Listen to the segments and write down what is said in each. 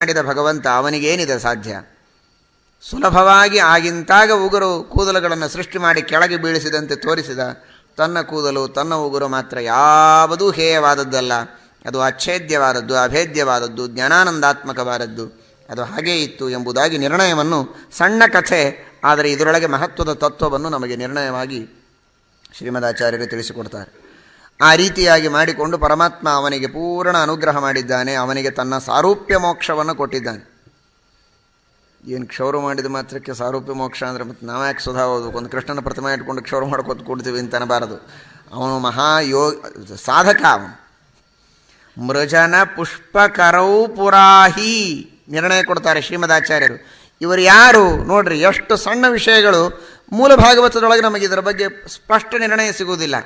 ಮಾಡಿದ ಭಗವಂತ ಅವನಿಗೇನಿದೆ ಸಾಧ್ಯ? ಸುಲಭವಾಗಿ ಆಗಿಂತಾಗ ಉಗುರು ಕೂದಲುಗಳನ್ನು ಸೃಷ್ಟಿ ಮಾಡಿ ಕೆಳಗೆ ಬೀಳಿಸಿದಂತೆ ತೋರಿಸಿದ, ತನ್ನ ಕೂದಲು, ತನ್ನ ಉಗುರು ಮಾತ್ರ ಯಾವುದೂ ಹೇಯವಾದದ್ದಲ್ಲ. ಅದು ಅಚ್ಛೇದ್ಯವಾದದ್ದು ಅಭೇದ್ಯವಾದದ್ದು, ಜ್ಞಾನಾನಂದಾತ್ಮಕವಾದದ್ದು. ಅದು ಹಾಗೇ ಇತ್ತು ಎಂಬುದಾಗಿ ನಿರ್ಣಯವನ್ನು ಸಣ್ಣ ಕಥೆ, ಆದರೆ ಇದರೊಳಗೆ ಮಹತ್ವದ ತತ್ವವನ್ನು ನಮಗೆ ನಿರ್ಣಯವಾಗಿ ಶ್ರೀಮದಾಚಾರ್ಯರು ತಿಳಿಸಿಕೊಡ್ತಾರೆ. ಆ ರೀತಿಯಾಗಿ ಮಾಡಿಕೊಂಡು ಪರಮಾತ್ಮ ಅವನಿಗೆ ಪೂರ್ಣ ಅನುಗ್ರಹ ಮಾಡಿದ್ದಾನೆ, ಅವನಿಗೆ ತನ್ನ ಸಾರೂಪ್ಯ ಮೋಕ್ಷವನ್ನು ಕೊಟ್ಟಿದ್ದಾನೆ. ಏನು ಕ್ಷೌರ ಮಾಡಿದ ಮಾತ್ರಕ್ಕೆ ಸಾರೂಪ್ಯ ಮೋಕ್ಷ ಅಂದರೆ ಮತ್ತು ನಾವು ಯಾಕೆ ಒಂದು ಕೃಷ್ಣನ ಪ್ರತಿಮೆ ಇಟ್ಕೊಂಡು ಕ್ಷೌರ ಮಾಡ್ಕೊತ ಕೊಡ್ತೀವಿ ಅಂತ ಅನ್ನಬಾರದು ಅವನು ಮಹಾಯೋ ಸಾಧಕ ಅವನು. ಮೃಜನ ಪುಷ್ಪಕರೌ ಪುರಾಹಿ ನಿರ್ಣಯ ಕೊಡ್ತಾರೆ ಶ್ರೀಮದಾಚಾರ್ಯರು. ಇವರು ಯಾರು? ನೋಡ್ರಿ, ಎಷ್ಟು ಸಣ್ಣ ವಿಷಯಗಳು, ಮೂಲ ಭಾಗವತದೊಳಗೆ ನಮಗೆ ಇದರ ಬಗ್ಗೆ ಸ್ಪಷ್ಟ ನಿರ್ಣಯ ಸಿಗುವುದಿಲ್ಲ.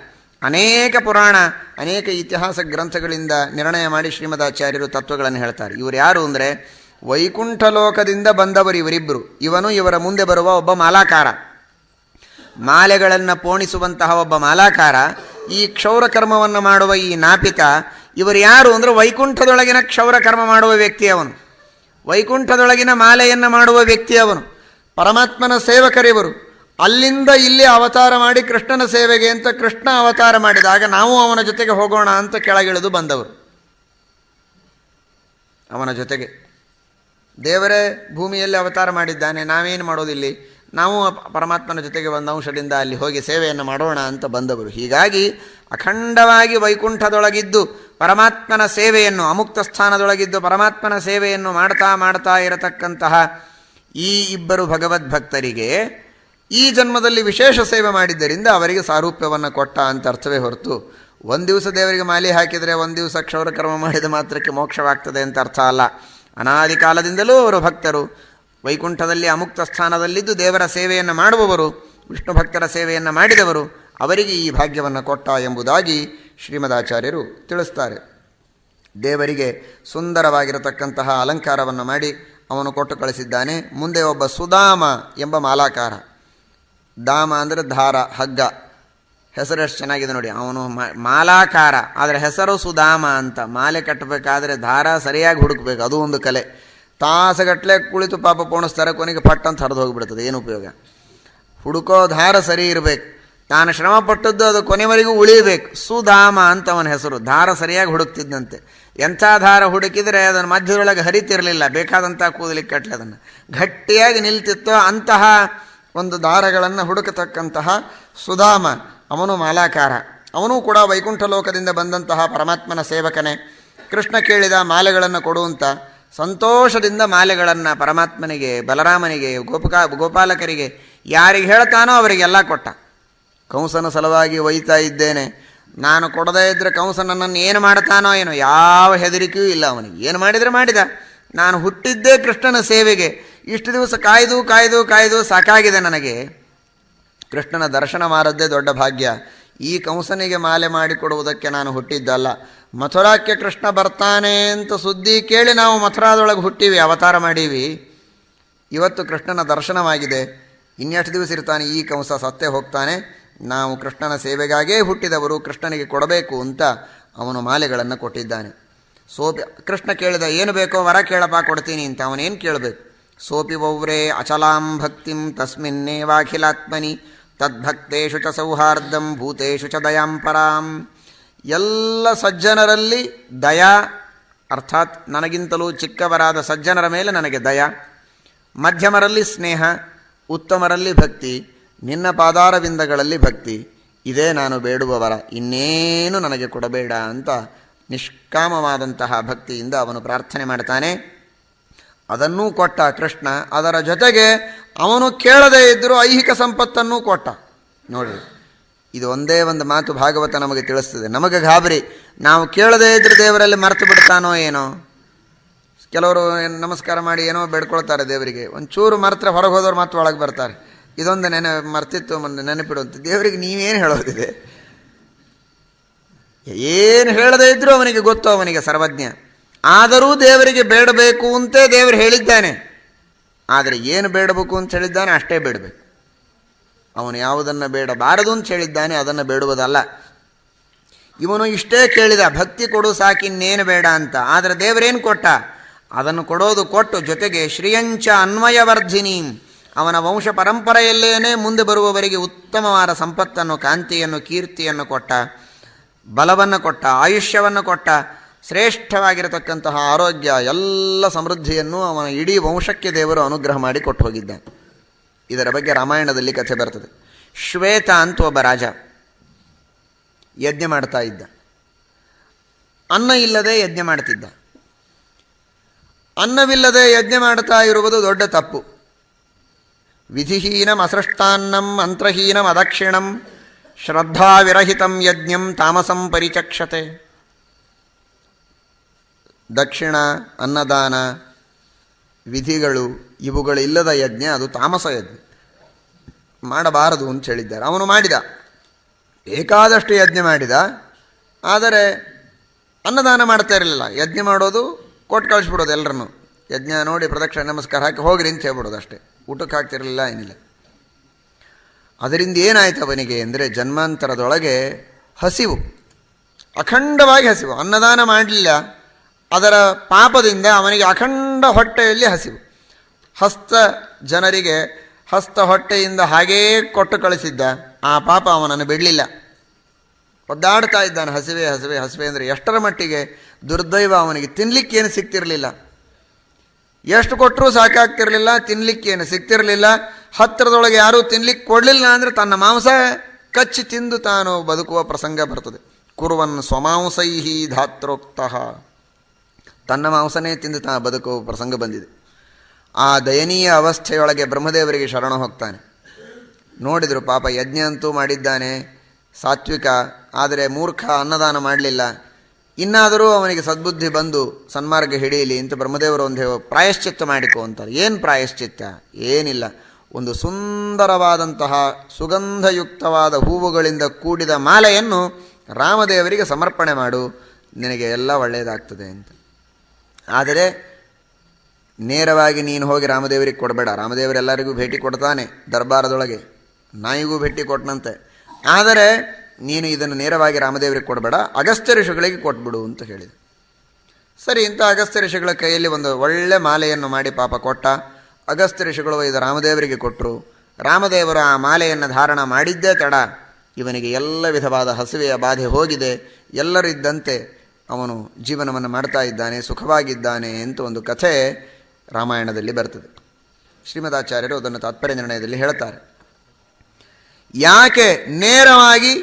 ಅನೇಕ ಪುರಾಣ, ಅನೇಕ ಇತಿಹಾಸ ಗ್ರಂಥಗಳಿಂದ ನಿರ್ಣಯ ಮಾಡಿ ಶ್ರೀಮದಾಚಾರ್ಯರು ತತ್ವಗಳನ್ನು ಹೇಳ್ತಾರೆ. ಇವರು ಯಾರು ಅಂದರೆ, ವೈಕುಂಠ ಲೋಕದಿಂದ ಬಂದವರು ಇವರಿಬ್ಬರು ಇವನು ಇವರ ಮುಂದೆ ಬರುವ ಒಬ್ಬ ಮಾಲಾಕಾರ. ಮಾಲೆಗಳನ್ನು ಪೋಣಿಸುವಂತಹ ಒಬ್ಬ ಮಾಲಾಕಾರ, ಈ ಕ್ಷೌರ ಕರ್ಮವನ್ನು ಮಾಡುವ ಈ ನಾಪಿತ ಇವರು ಯಾರು ಅಂದರೆ ವೈಕುಂಠದೊಳಗಿನ ಕ್ಷೌರ ಕರ್ಮ ಮಾಡುವ ವ್ಯಕ್ತಿ ಅವನು. ವೈಕುಂಠದೊಳಗಿನ ಮಾಲೆಯನ್ನು ಮಾಡುವ ವ್ಯಕ್ತಿ ಅವನು. ಪರಮಾತ್ಮನ ಸೇವಕರಿವರು. ಅಲ್ಲಿಂದ ಇಲ್ಲಿ ಅವತಾರ ಮಾಡಿ ಕೃಷ್ಣನ ಸೇವೆಗೆ ಅಂತ ಕೃಷ್ಣ ಅವತಾರ ಮಾಡಿದಾಗ ನಾವು ಅವನ ಜೊತೆಗೆ ಹೋಗೋಣ ಅಂತ ಕೆಳಗಿಳಿದು ಬಂದವರು. ಅವನ ಜೊತೆಗೆ. ದೇವರೇ, ಭೂಮಿಯಲ್ಲಿ ಅವತಾರ ಮಾಡಿದ್ದಾನೆ, ನಾವೇನು ಮಾಡೋದಿಲ್ಲಿ? ನಾವು ಪರಮಾತ್ಮನ ಜೊತೆಗೆ ಒಂದು ಅಂಶದಿಂದ ಅಲ್ಲಿ ಹೋಗಿ ಸೇವೆಯನ್ನು ಮಾಡೋಣ ಅಂತ ಬಂದವರು. ಹೀಗಾಗಿ ಅಖಂಡವಾಗಿ ವೈಕುಂಠದೊಳಗಿದ್ದು ಪರಮಾತ್ಮನ ಸೇವೆಯನ್ನು, ಅಮುಕ್ತ ಸ್ಥಾನದೊಳಗಿದ್ದು ಪರಮಾತ್ಮನ ಸೇವೆಯನ್ನು ಮಾಡ್ತಾ ಮಾಡ್ತಾ ಇರತಕ್ಕಂತಹ ಈ ಇಬ್ಬರು ಭಗವದ್ಭಕ್ತರಿಗೆ ಈ ಜನ್ಮದಲ್ಲಿ ವಿಶೇಷ ಸೇವೆ ಮಾಡಿದ್ದರಿಂದ ಅವರಿಗೆ ಸಾರೂಪ್ಯವನ್ನು ಕೊಟ್ಟ ಅಂತ ಅರ್ಥವೇ ಹೊರತು ಒಂದು ದಿವಸ ದೇವರಿಗೆ ಮಾಲಿ ಹಾಕಿದರೆ ಒಂದು ದಿವಸ ಕ್ಷೌರಕರ್ಮ ಮಾಡಿದ ಮಾತ್ರಕ್ಕೆ ಮೋಕ್ಷವಾಗ್ತದೆ ಅಂತ ಅರ್ಥ ಅಲ್ಲ. ಅನಾದಿ ಕಾಲದಿಂದಲೂ ಅವರು ಭಕ್ತರು. ವೈಕುಂಠದಲ್ಲಿ ಅಮುಕ್ತ ಸ್ಥಾನದಲ್ಲಿದ್ದು ದೇವರ ಸೇವೆಯನ್ನು ಮಾಡುವವರು, ವಿಷ್ಣು ಭಕ್ತರ ಸೇವೆಯನ್ನು ಮಾಡಿದವರು ಅವರಿಗೆ ಈ ಭಾಗ್ಯವನ್ನು ಕೊಟ್ಟ ಎಂಬುದಾಗಿ ಶ್ರೀಮದಾಚಾರ್ಯರು ತಿಳಿಸ್ತಾರೆ. ದೇವರಿಗೆ ಸುಂದರವಾಗಿರತಕ್ಕಂತಹ ಅಲಂಕಾರವನ್ನು ಮಾಡಿ ಅವನು ಕೊಟ್ಟು ಕಳಿಸಿದ್ದಾನೆ. ಮುಂದೆ ಒಬ್ಬ ಸುಧಾಮ ಎಂಬ ಮಾಲಾಕಾರ. ದಾಮ ಅಂದರೆ ದಾರ ಹಗ್ಗ. ಹೆಸರು ಎಷ್ಟು ಚೆನ್ನಾಗಿದೆ ನೋಡಿ. ಅವನು ಮಾಲಾಕಾರ. ಆದರೆ ಹೆಸರು ಸುಧಾಮ ಅಂತ. ಮಾಲೆ ಕಟ್ಟಬೇಕಾದ್ರೆ ದಾರ ಸರಿಯಾಗಿ ಹುಡುಕ್ಬೇಕು. ಅದು ಒಂದು ಕಲೆ. ತಾಸಗಟ್ಟಲೆ ಕುಳಿತು ಪಾಪ ಪೋಣಿಸ್ತಾರೆ, ಕೊನೆಗೆ ಪಟ್ಟ ಅಂತ ಹರಿದು ಹೋಗಿಬಿಡ್ತದೆ. ಏನು ಉಪಯೋಗ? ಹುಡುಕೋ ದಾರ ಸರಿ ಇರಬೇಕು. ತಾನು ಶ್ರಮ ಪಟ್ಟದ್ದು ಅದು ಕೊನೆವರೆಗೂ ಉಳಿಬೇಕು. ಸುಧಾಮ ಅಂತ ಅವನ ಹೆಸರು. ದಾರ ಸರಿಯಾಗಿ ಹುಡುಕ್ತಿದ್ದಂತೆ. ಎಂಥ ದಾರ ಹುಡುಕಿದರೆ ಅದನ್ನು ಮಧ್ಯದೊಳಗೆ ಹರಿತಿರಲಿಲ್ಲ. ಬೇಕಾದಂಥ ಕೂದಲಿಕ್ಕೆ ಕಟ್ಟಲೆ ಅದನ್ನು. ಗಟ್ಟಿಯಾಗಿ ನಿಲ್ತಿತ್ತೋ ಅಂತಹ ಒಂದು ದಾರಗಳನ್ನು ಹುಡುಕತಕ್ಕಂತಹ ಸುಧಾಮ, ಅವನು ಮಾಲಾಕಾರ. ಅವನೂ ಕೂಡ ವೈಕುಂಠ ಲೋಕದಿಂದ ಬಂದಂತಹ ಪರಮಾತ್ಮನ ಸೇವಕನೇ. ಕೃಷ್ಣ ಕೇಳಿದ ಮಾಲೆಗಳನ್ನು ಕೊಡುವಂತ ಸಂತೋಷದಿಂದ ಮಾಲೆಗಳನ್ನು ಪರಮಾತ್ಮನಿಗೆ, ಬಲರಾಮನಿಗೆ, ಗೋಪಕಾ, ಗೋಪಾಲಕರಿಗೆ, ಯಾರಿಗೆ ಹೇಳ್ತಾನೋ ಅವರಿಗೆಲ್ಲ ಕೊಟ್ಟ. ಕಂಸನ ಸಲುವಾಗಿ ಒಯ್ತಾ ಇದ್ದೇನೆ. ನಾನು ಕೊಡದೇ ಇದ್ದರೆ ಕಂಸ ನನ್ನನ್ನು ಏನು ಮಾಡ್ತಾನೋ ಏನೋ, ಯಾವ ಹೆದರಿಕೆಯೂ ಇಲ್ಲ ಅವನಿಗೆ. ಏನು ಮಾಡಿದರೆ ಮಾಡಿದ. ನಾನು ಹುಟ್ಟಿದ್ದೇ ಕೃಷ್ಣನ ಸೇವೆಗೆ. ಇಷ್ಟು ದಿವಸ ಕಾಯ್ದು ಕಾಯ್ದು ಕಾಯ್ದು ಸಾಕಾಗಿದೆ ನನಗೆ. ಕೃಷ್ಣನ ದರ್ಶನ ಮಾರದ್ದೇ ದೊಡ್ಡ ಭಾಗ್ಯ. ಈ ಕಂಸನಿಗೆ ಮಾಲೆ ಮಾಡಿಕೊಡುವುದಕ್ಕೆ ನಾನು ಹುಟ್ಟಿದ್ದಲ್ಲ. ಮಥುರಾಕ್ಕೆ ಕೃಷ್ಣ ಬರ್ತಾನೆ ಅಂತ ಸುದ್ದಿ ಕೇಳಿ ನಾವು ಮಥುರಾದೊಳಗೆ ಹುಟ್ಟಿವಿ, ಅವತಾರ ಮಾಡೀವಿ. ಇವತ್ತು ಕೃಷ್ಣನ ದರ್ಶನವಾಗಿದೆ. ಇನ್ನೆಷ್ಟು ದಿವಸ ಇರ್ತಾನೆ ಈ ಕಂಸ ಸತ್ತೇ ಹೋಗ್ತಾನೆ. ನಾವು ಕೃಷ್ಣನ ಸೇವೆಗಾಗೇ ಹುಟ್ಟಿದವರು, ಕೃಷ್ಣನಿಗೆ ಕೊಡಬೇಕು ಅಂತ ಅವನು ಮಾಲೆಗಳನ್ನು ಕೊಟ್ಟಿದ್ದಾನೆ. ಸೋಪಿ ಕೃಷ್ಣ ಕೇಳಿದ, ಏನು ಬೇಕೋ ವರ ಕೇಳಪ್ಪ, ಕೊಡ್ತೀನಿ ಅಂತ ಅವನೇನು ಕೇಳಬೇಕು? ಸೋಪಿ ಅಚಲಾಂ ಭಕ್ತಿಂ ತಸ್ಮಿನ್ನೇವಾಖಿಲಾತ್ಮನಿ ತದ್ಭಕ್ತೇಶು ಚ ಸೌಹಾರ್ದಂ ಭೂತೇಶು ಚ ದಯಾಂಪರಾಂ ಎಲ್ಲ ಸಜ್ಜನರಲ್ಲಿ ದಯಾ ಅರ್ಥಾತ್ ನನಗಿಂತಲೂ ಚಿಕ್ಕವರಾದ ಸಜ್ಜನರ ಮೇಲೆ ನನಗೆ ದಯ। ಮಧ್ಯಮರಲ್ಲಿ ಸ್ನೇಹ, ಉತ್ತಮರಲ್ಲಿ ಭಕ್ತಿ, ನಿನ್ನ ಪಾದಾರವಿಂದಗಳಲ್ಲಿ ಭಕ್ತಿ, ಇದೇ ನಾನು ಬೇಡುವವರ, ಇನ್ನೇನು ನನಗೆ ಕೊಡಬೇಡ ಅಂತ ನಿಷ್ಕಾಮವಾದಂತಹ ಭಕ್ತಿಯಿಂದ ಅವನು ಪ್ರಾರ್ಥನೆ ಮಾಡ್ತಾನೆ। ಅದನ್ನೂ ಕೊಟ್ಟ ಕೃಷ್ಣ, ಅದರ ಜೊತೆಗೆ ಅವನು ಕೇಳದೇ ಇದ್ದರೂ ಐಹಿಕ ಸಂಪತ್ತನ್ನೂ ಕೊಟ್ಟ. ನೋಡಿ ಇದು ಒಂದೇ ಒಂದು ಮಾತು ಭಾಗವತ ನಮಗೆ ತಿಳಿಸ್ತದೆ. ನಮಗೆ ಗಾಬರಿ, ನಾವು ಕೇಳದೇ ಇದ್ದರೆ ದೇವರಲ್ಲಿ ಮರೆತು ಬಿಡ್ತಾನೋ ಏನೋ? ಕೆಲವರು ನಮಸ್ಕಾರ ಮಾಡಿ ಏನೋ ಬೇಡ್ಕೊಳ್ತಾರೆ ದೇವರಿಗೆ. ಒಂಚೂರು ಮರೆತರೆ ಹೊರಗೆ ಹೋದವ್ರು ಮತ್ತೆ ಒಳಗೆ ಬರ್ತಾರೆ. ಇದೊಂದು ನೆನೆ, ಮರ್ತಿತ್ತು ನೆನಪಿಡುವಂತೆ ದೇವರಿಗೆ ನೀವೇನು ಹೇಳೋದಿದೆ? ಏನು ಹೇಳದೇ ಇದ್ದರೂ ಅವನಿಗೆ ಗೊತ್ತು, ಅವನಿಗೆ ಸರ್ವಜ್ಞ. ಆದರೂ ದೇವರಿಗೆ ಬೇಡಬೇಕು ಅಂತ ದೇವರು ಹೇಳಿದ್ದಾನೆ. ಆದರೆ ಏನು ಬೇಡಬೇಕು ಅಂತ ಹೇಳಿದ್ದಾನೆ? ಅಷ್ಟೇ ಬೇಡಬೇಕು. ಅವನು ಯಾವುದನ್ನು ಬೇಡಬಾರದು ಅಂತ ಹೇಳಿದ್ದಾನೆ, ಅದನ್ನು ಬೇಡುವುದಲ್ಲ. ಇವನು ಇಷ್ಟೇ ಕೇಳಿದ, ಭಕ್ತಿ ಕೊಡು ಸಾಕಿನ್ನೇನು ಬೇಡ ಅಂತ. ಆದರೆ ದೇವರೇನು ಕೊಟ್ಟ? ಅದನ್ನು ಕೊಡೋದು ಕೊಟ್ಟು ಜೊತೆಗೆ ಶ್ರೀಯಂಚ ಅನ್ವಯವರ್ಧಿನಿ. ಅವನ ವಂಶ ಪರಂಪರೆಯಲ್ಲೇನೇ ಮುಂದೆ ಬರುವವರಿಗೆ ಉತ್ತಮವಾದ ಸಂಪತ್ತನ್ನು, ಕಾಂತಿಯನ್ನು, ಕೀರ್ತಿಯನ್ನು ಕೊಟ್ಟ, ಬಲವನ್ನು ಕೊಟ್ಟ, ಆಯುಷ್ಯವನ್ನು ಕೊಟ್ಟ. ಶ್ರೇಷ್ಠವಾಗಿರತಕ್ಕಂತಹ ಆರೋಗ್ಯ ಎಲ್ಲ ಸಮೃದ್ಧಿಯನ್ನು ಅವನ ಇಡೀ ವಂಶಕ್ಕೆ ದೇವರು ಅನುಗ್ರಹ ಮಾಡಿ ಕೊಟ್ಟು ಹೋಗಿದ್ದಾನೆ. ಇದರ ಬಗ್ಗೆ ರಾಮಾಯಣದಲ್ಲಿ ಕಥೆ ಬರ್ತದೆ. ಶ್ವೇತ ಅಂತ ಒಬ್ಬ ರಾಜ ಯಜ್ಞ ಮಾಡ್ತಾ ಇದ್ದ. ಅನ್ನ ಇಲ್ಲದೆ ಯಜ್ಞ ಮಾಡ್ತಿದ್ದ. ಅನ್ನವಿಲ್ಲದೆ ಯಜ್ಞ ಮಾಡ್ತಾ ಇರುವುದು ದೊಡ್ಡ ತಪ್ಪು. ವಿಧಿಹೀನಂ ಅಸೃಷ್ಟಾನ್ನಂ ಮಂತ್ರಹೀನಂ ಅದಕ್ಷಿಣಂ ಶ್ರದ್ಧಾವಿರಹಿತಂ ಯಜ್ಞಂ ತಾಮಸಂ ಪರಿಚಕ್ಷತೆ. ದಕ್ಷಿಣ, ಅನ್ನದಾನ, ವಿಧಿಗಳು, ಇವುಗಳಿಲ್ಲದ ಯಜ್ಞ, ಅದು ತಾಮಸ ಯಜ್ಞ. ಮಾಡಬಾರದು ಅಂತ ಹೇಳಿದ್ದಾರೆ. ಅವನು ಮಾಡಿದ. ಬೇಕಾದಷ್ಟು ಯಜ್ಞ ಮಾಡಿದ. ಆದರೆ ಅನ್ನದಾನ ಮಾಡ್ತಾ ಇರಲಿಲ್ಲ. ಯಜ್ಞ ಮಾಡೋದು ಕೊಟ್ಟು ಕಳಿಸ್ಬಿಡೋದು ಎಲ್ಲರನ್ನು. ಯಜ್ಞ ನೋಡಿ ಪ್ರದಕ್ಷಿಣೆ, ನಮಸ್ಕಾರ ಹಾಕಿ ಹೋಗ್ರಿ ಅಂತ ಹೇಳ್ಬಿಡೋದು ಅಷ್ಟೇ. ಊಟಕ್ಕೆ ಹಾಕ್ತಿರಲಿಲ್ಲ ಏನಿಲ್ಲ. ಅದರಿಂದ ಏನಾಯ್ತು ಅವನಿಗೆ ಅಂದರೆ ಜನ್ಮಾಂತರದೊಳಗೆ ಹಸಿವು. ಅಖಂಡವಾಗಿ ಹಸಿವು. ಅನ್ನದಾನ ಮಾಡಲಿಲ್ಲ. ಅದರ ಪಾಪದಿಂದ ಅವನಿಗೆ ಅಖಂಡ ಹೊಟ್ಟೆಯಲ್ಲಿ ಹಸಿವು. ಹಸ್ತ ಜನರಿಗೆ ಹಸ್ತ ಹೊಟ್ಟೆಯಿಂದ ಹಾಗೇ ಕೊಟ್ಟು ಕಳಿಸಿದ್ದ. ಆ ಪಾಪ ಅವನನ್ನು ಬಿಡಲಿಲ್ಲ. ಒದ್ದಾಡ್ತಾ ಇದ್ದಾನೆ, ಹಸಿವೆ ಹಸಿವೆ ಹಸಿವೆ ಅಂದರೆ ಎಷ್ಟರ ಮಟ್ಟಿಗೆ ದುರ್ದೈವ ಅವನಿಗೆ ತಿನ್ನಲಿಕ್ಕೇನು ಸಿಗ್ತಿರಲಿಲ್ಲ ಎಷ್ಟು ಕೊಟ್ಟರೂ ಸಾಕಾಗ್ತಿರಲಿಲ್ಲ ತಿನ್ನಲಿಕ್ಕೇನು ಸಿಗ್ತಿರಲಿಲ್ಲ ಹತ್ತಿರದೊಳಗೆ ಯಾರೂ ತಿನ್ಲಿಕ್ಕೆ ಕೊಡಲಿಲ್ಲ ಅಂದರೆ ತನ್ನ ಮಾಂಸ ಕಚ್ಚಿ ತಿಂದು ತಾನು ಬದುಕುವ ಪ್ರಸಂಗ ಬರ್ತದೆ. ಕುರುವನ್ ಸ್ವಮಾಂಸೈಹಿ ಧಾತ್ರೋಕ್ತಃ. ತನ್ನ ಮಾಂಸನೇ ತಿಂದು ತಾ ಬದುಕುವ ಪ್ರಸಂಗ ಬಂದಿದೆ. ಆ ದಯನೀಯ ಅವಸ್ಥೆಯೊಳಗೆ ಬ್ರಹ್ಮದೇವರಿಗೆ ಶರಣ ಹೋಗ್ತಾನೆ. ನೋಡಿದರು ಪಾಪ ಯಜ್ಞ ಅಂತೂ ಮಾಡಿದ್ದಾನೆ, ಸಾತ್ವಿಕ, ಆದರೆ ಮೂರ್ಖ ಅನ್ನದಾನ ಮಾಡಲಿಲ್ಲ. ಇನ್ನಾದರೂ ಅವನಿಗೆ ಸದ್ಬುದ್ಧಿ ಬಂದು ಸನ್ಮಾರ್ಗ ಹಿಡಿಯಲಿ ಅಂತ ಬ್ರಹ್ಮದೇವರು ಒಂದು ಪ್ರಾಯಶ್ಚಿತ್ತ ಮಾಡಿಕೊ ಅಂತಾರೆ. ಏನು ಪ್ರಾಯಶ್ಚಿತ್ತ? ಏನಿಲ್ಲ. ಒಂದು ಸುಂದರವಾದಂತಹ ಸುಗಂಧಯುಕ್ತವಾದ ಹೂವುಗಳಿಂದ ಕೂಡಿದ ಮಾಲೆಯನ್ನು ರಾಮದೇವರಿಗೆ ಸಮರ್ಪಣೆ ಮಾಡು, ನಿನಗೆ ಎಲ್ಲ ಒಳ್ಳೆಯದಾಗ್ತದೆ ಅಂತ. ಆದರೆ ನೇರವಾಗಿ ನೀನು ಹೋಗಿ ರಾಮದೇವರಿಗೆ ಕೊಡಬೇಡ. ರಾಮದೇವರೆಲ್ಲರಿಗೂ ಭೇಟಿ ಕೊಡ್ತಾನೆ ದರ್ಬಾರದೊಳಗೆ. ನಾಯಿಗೂ ಭೇಟಿ ಕೊಟ್ಟನಂತೆ ಆದರೆ ನೀನು ಇದನ್ನು ನೇರವಾಗಿ ರಾಮದೇವರಿಗೆ ಕೊಡಬೇಡ. ಅಗಸ್ತ್ಯ ಋಷಿಗಳಿಗೆ ಕೊಟ್ಬಿಡು ಅಂತ ಹೇಳಿದ. ಸರಿ, ಇಂಥ ಅಗಸ್ತ್ಯ ಋಷಿಗಳ ಕೈಯಲ್ಲಿ ಒಂದು ಒಳ್ಳೆ ಮಾಲೆಯನ್ನು ಮಾಡಿ ಪಾಪ ಕೊಟ್ಟ. ಅಗಸ್ತ್ಯ ಋಷಿಗಳು ಇದು ರಾಮದೇವರಿಗೆ ಕೊಟ್ಟರು ರಾಮದೇವರು ಆ ಮಾಲೆಯನ್ನು ಧಾರಣ ಮಾಡಿದ್ದೇ ತಡ. ಇವನಿಗೆ ಎಲ್ಲ ವಿಧವಾದ ಹಸುವೆಯ ಬಾಧೆ ಹೋಗಿದೆ. ಎಲ್ಲರಿದ್ದಂತೆ ಅವನು ಜೀವನವನ್ನು ಮಾಡ್ತಾ ಇದ್ದಾನೆ, ಸುಖವಾಗಿದ್ದಾನೆ ಅಂತ ಒಂದು ಕಥೆ ರಾಮಾಯಣದಲ್ಲಿ ಬರ್ತದೆ. ಶ್ರೀಮದಾಚಾರ್ಯರು ಅದನ್ನು ತಾತ್ಪರ್ಯ ನಿರ್ಣಯದಲ್ಲಿ ಹೇಳ್ತಾರೆ ಯಾಕೆ ನೇರವಾಗಿ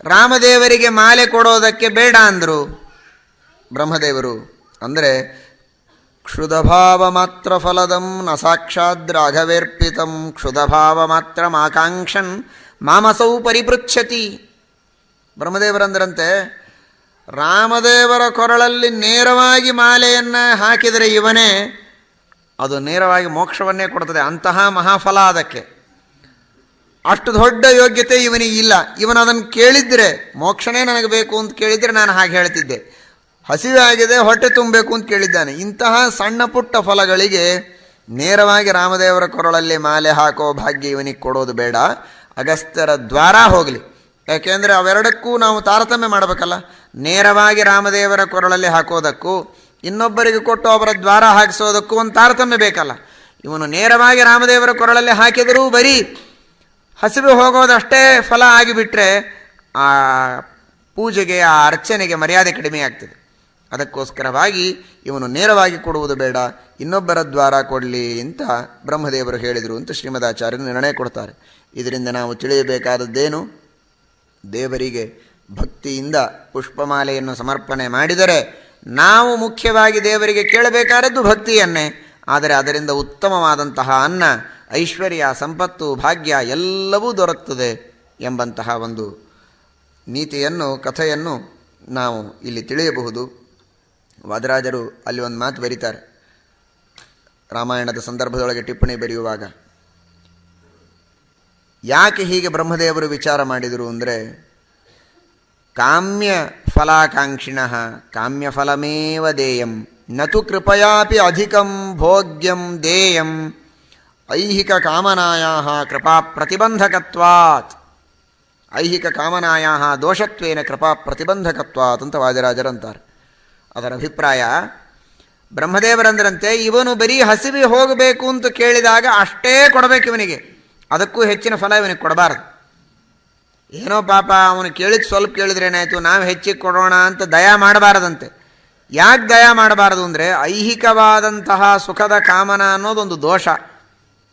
ರಾಮದೇವರಿಗೆ ಮಾಲೆ ಕೊಡೋದಕ್ಕೆ ಬೇಡ ಅಂದರು? ಬ್ರಹ್ಮದೇವರು ಅಂದರೆ, ಕ್ಷುದಭಾವ ಮಾತ್ರ ಫಲದಂ, ನ ಸಾಕ್ಷಾತ್ ರಾಘವೇರ್ಪಿತಂ, ಕ್ಷುದಭಾವ ಮಾತ್ರ ಆಕಾಂಕ್ಷನ್ ಮಾಮಸೌ ಪರಿಪೃಚ್ಛತಿ. ಬ್ರಹ್ಮದೇವರಂದ್ರಂತೆ ರಾಮದೇವರ ಕೊರಳಲ್ಲಿ ನೇರವಾಗಿ ಮಾಲೆಯನ್ನು ಹಾಕಿದರೆ ಇವನೇ, ಅದು ನೇರವಾಗಿ ಮೋಕ್ಷವನ್ನೇ ಕೊಡ್ತದೆ. ಅಂತಹ ಮಹಾಫಲ ಅದಕ್ಕೆ. ಅಷ್ಟು ದೊಡ್ಡ ಯೋಗ್ಯತೆ ಇವನಿಗೆ ಇಲ್ಲ. ಇವನು ಅದನ್ನು ಕೇಳಿದರೆ, ಮೋಕ್ಷನೇ ನನಗೆ ಬೇಕು ಅಂತ ಕೇಳಿದರೆ ನಾನು ಹಾಗೆ ಹೇಳ್ತಿದ್ದೆ. ಹಸಿವೆ ಆಗಿದೆ, ಹೊಟ್ಟೆ ತುಂಬಬೇಕು ಅಂತ ಕೇಳಿದ್ದಾನೆ. ಇಂತಹ ಸಣ್ಣ ಪುಟ್ಟ ಫಲಗಳಿಗೆ ನೇರವಾಗಿ ರಾಮದೇವರ ಕೊರಳಲ್ಲಿ ಮಾಲೆ ಹಾಕೋ ಭಾಗ್ಯ ಇವನಿಗೆ ಕೊಡೋದು ಬೇಡ. ಅಗಸ್ತ್ಯರ ದ್ವಾರ ಹೋಗಲಿ. ಯಾಕೆಂದರೆ ಅವೆರಡಕ್ಕೂ ನಾವು ತಾರತಮ್ಯ ಮಾಡಬೇಕಲ್ಲ? ನೇರವಾಗಿ ರಾಮದೇವರ ಕೊರಳಲ್ಲಿ ಹಾಕೋದಕ್ಕೂ, ಇನ್ನೊಬ್ಬರಿಗೆ ಕೊಟ್ಟು ಅವರ ದ್ವಾರ ಹಾಕಿಸೋದಕ್ಕೂ ಒಂದು ತಾರತಮ್ಯ ಬೇಕಲ್ಲ? ಇವನು ನೇರವಾಗಿ ರಾಮದೇವರ ಕೊರಳಲ್ಲಿ ಹಾಕಿದರೂ ಬರೀ ಹಸಿವೆ ಹೋಗೋದಷ್ಟೇ ಫಲ ಆಗಿಬಿಟ್ರೆ ಆ ಪೂಜೆಗೆ, ಆ ಅರ್ಚನೆಗೆ ಮರ್ಯಾದೆ ಕಡಿಮೆ ಆಗ್ತದೆ. ಅದಕ್ಕೋಸ್ಕರವಾಗಿ ಇವನು ನೇರವಾಗಿ ಕೊಡುವುದು ಬೇಡ, ಇನ್ನೊಬ್ಬರ ದ್ವಾರ ಕೊಡಲಿ ಅಂತ ಬ್ರಹ್ಮದೇವರು ಹೇಳಿದರು ಅಂತ ಶ್ರೀಮದಾಚಾರ್ಯರು ನಿರ್ಣಯ ಕೊಡ್ತಾರೆ. ಇದರಿಂದ ನಾವು ತಿಳಿಯಬೇಕಾದದ್ದೇನು? ದೇವರಿಗೆ ಭಕ್ತಿಯಿಂದ ಪುಷ್ಪಮಾಲೆಯನ್ನು ಸಮರ್ಪಣೆ ಮಾಡಿದರೆ ನಾವು ಮುಖ್ಯವಾಗಿ ದೇವರಿಗೆ ಕೇಳಬೇಕಾದದ್ದು ಭಕ್ತಿಯನ್ನೇ. ಆದರೆ ಅದರಿಂದ ಉತ್ತಮವಾದಂತಹ ಅನ್ನ, ಐಶ್ವರ್ಯ, ಸಂಪತ್ತು, ಭಾಗ್ಯ ಎಲ್ಲವೂ ದೊರಕುತ್ತದೆ ಎಂಬಂತಹ ಒಂದು ನೀತಿಯನ್ನು, ಕಥೆಯನ್ನು ನಾವು ಇಲ್ಲಿ ತಿಳಿಯಬಹುದು. ವಾದರಾಜರು ಅಲ್ಲಿ ಒಂದು ಮಾತು ಬರೀತಾರೆ. ರಾಮಾಯಣದ ಸಂದರ್ಭದೊಳಗೆ ಟಿಪ್ಪಣಿ ಬರೆಯುವಾಗ ಯಾಕೆ ಹೀಗೆ ಬ್ರಹ್ಮದೇವರು ವಿಚಾರ ಮಾಡಿದರು ಅಂದರೆ ಕಾಮ್ಯ ಫಲಾಕಾಂಕ್ಷಿಣ ಕಾಮ್ಯ ಫಲಮೇವ ದೇಯಂ. ನತು ಕೃಪಯಾಪಿ ಅಧಿಕಂ ಭೋಗ್ಯಂ ದೇಯಂ. ಐಹಿಕ ಕಾಮನಾಯ ಕೃಪಾ ಪ್ರತಿಬಂಧಕತ್ವಾತ್. ಐಹಿಕ ಕಾಮನಾಯ ದೋಷತ್ವೇನ ಕೃಪಾ ಪ್ರತಿಬಂಧಕತ್ವಾತ್ ಅಂತ ವಾದಿರಾಜರಂತಾರೆ ಅದರ ಅಭಿಪ್ರಾಯ, ಬ್ರಹ್ಮದೇವರಂದ್ರಂತೆ ಇವನು ಬರೀ ಹಸಿವಿ ಹೋಗಬೇಕು ಅಂತ ಕೇಳಿದಾಗ ಅಷ್ಟೇ ಕೊಡಬೇಕು ಇವನಿಗೆ. ಅದಕ್ಕೂ ಹೆಚ್ಚಿನ ಫಲ ಇವನಿಗೆ ಕೊಡಬಾರ್ದು. ಏನೋ ಪಾಪ ಅವನು ಕೇಳಿದ ಸ್ವಲ್ಪ ಕೇಳಿದ್ರೇನಾಯಿತು ನಾವು ಹೆಚ್ಚಿಗೆ ಕೊಡೋಣ ಅಂತ ದಯಾ ಮಾಡಬಾರದಂತೆ. ಯಾಕೆ ದಯಾ ಮಾಡಬಾರದು ಅಂದರೆ ಐಹಿಕವಾದಂತಹ ಸುಖದ ಕಾಮನ ಅನ್ನೋದೊಂದು ದೋಷ.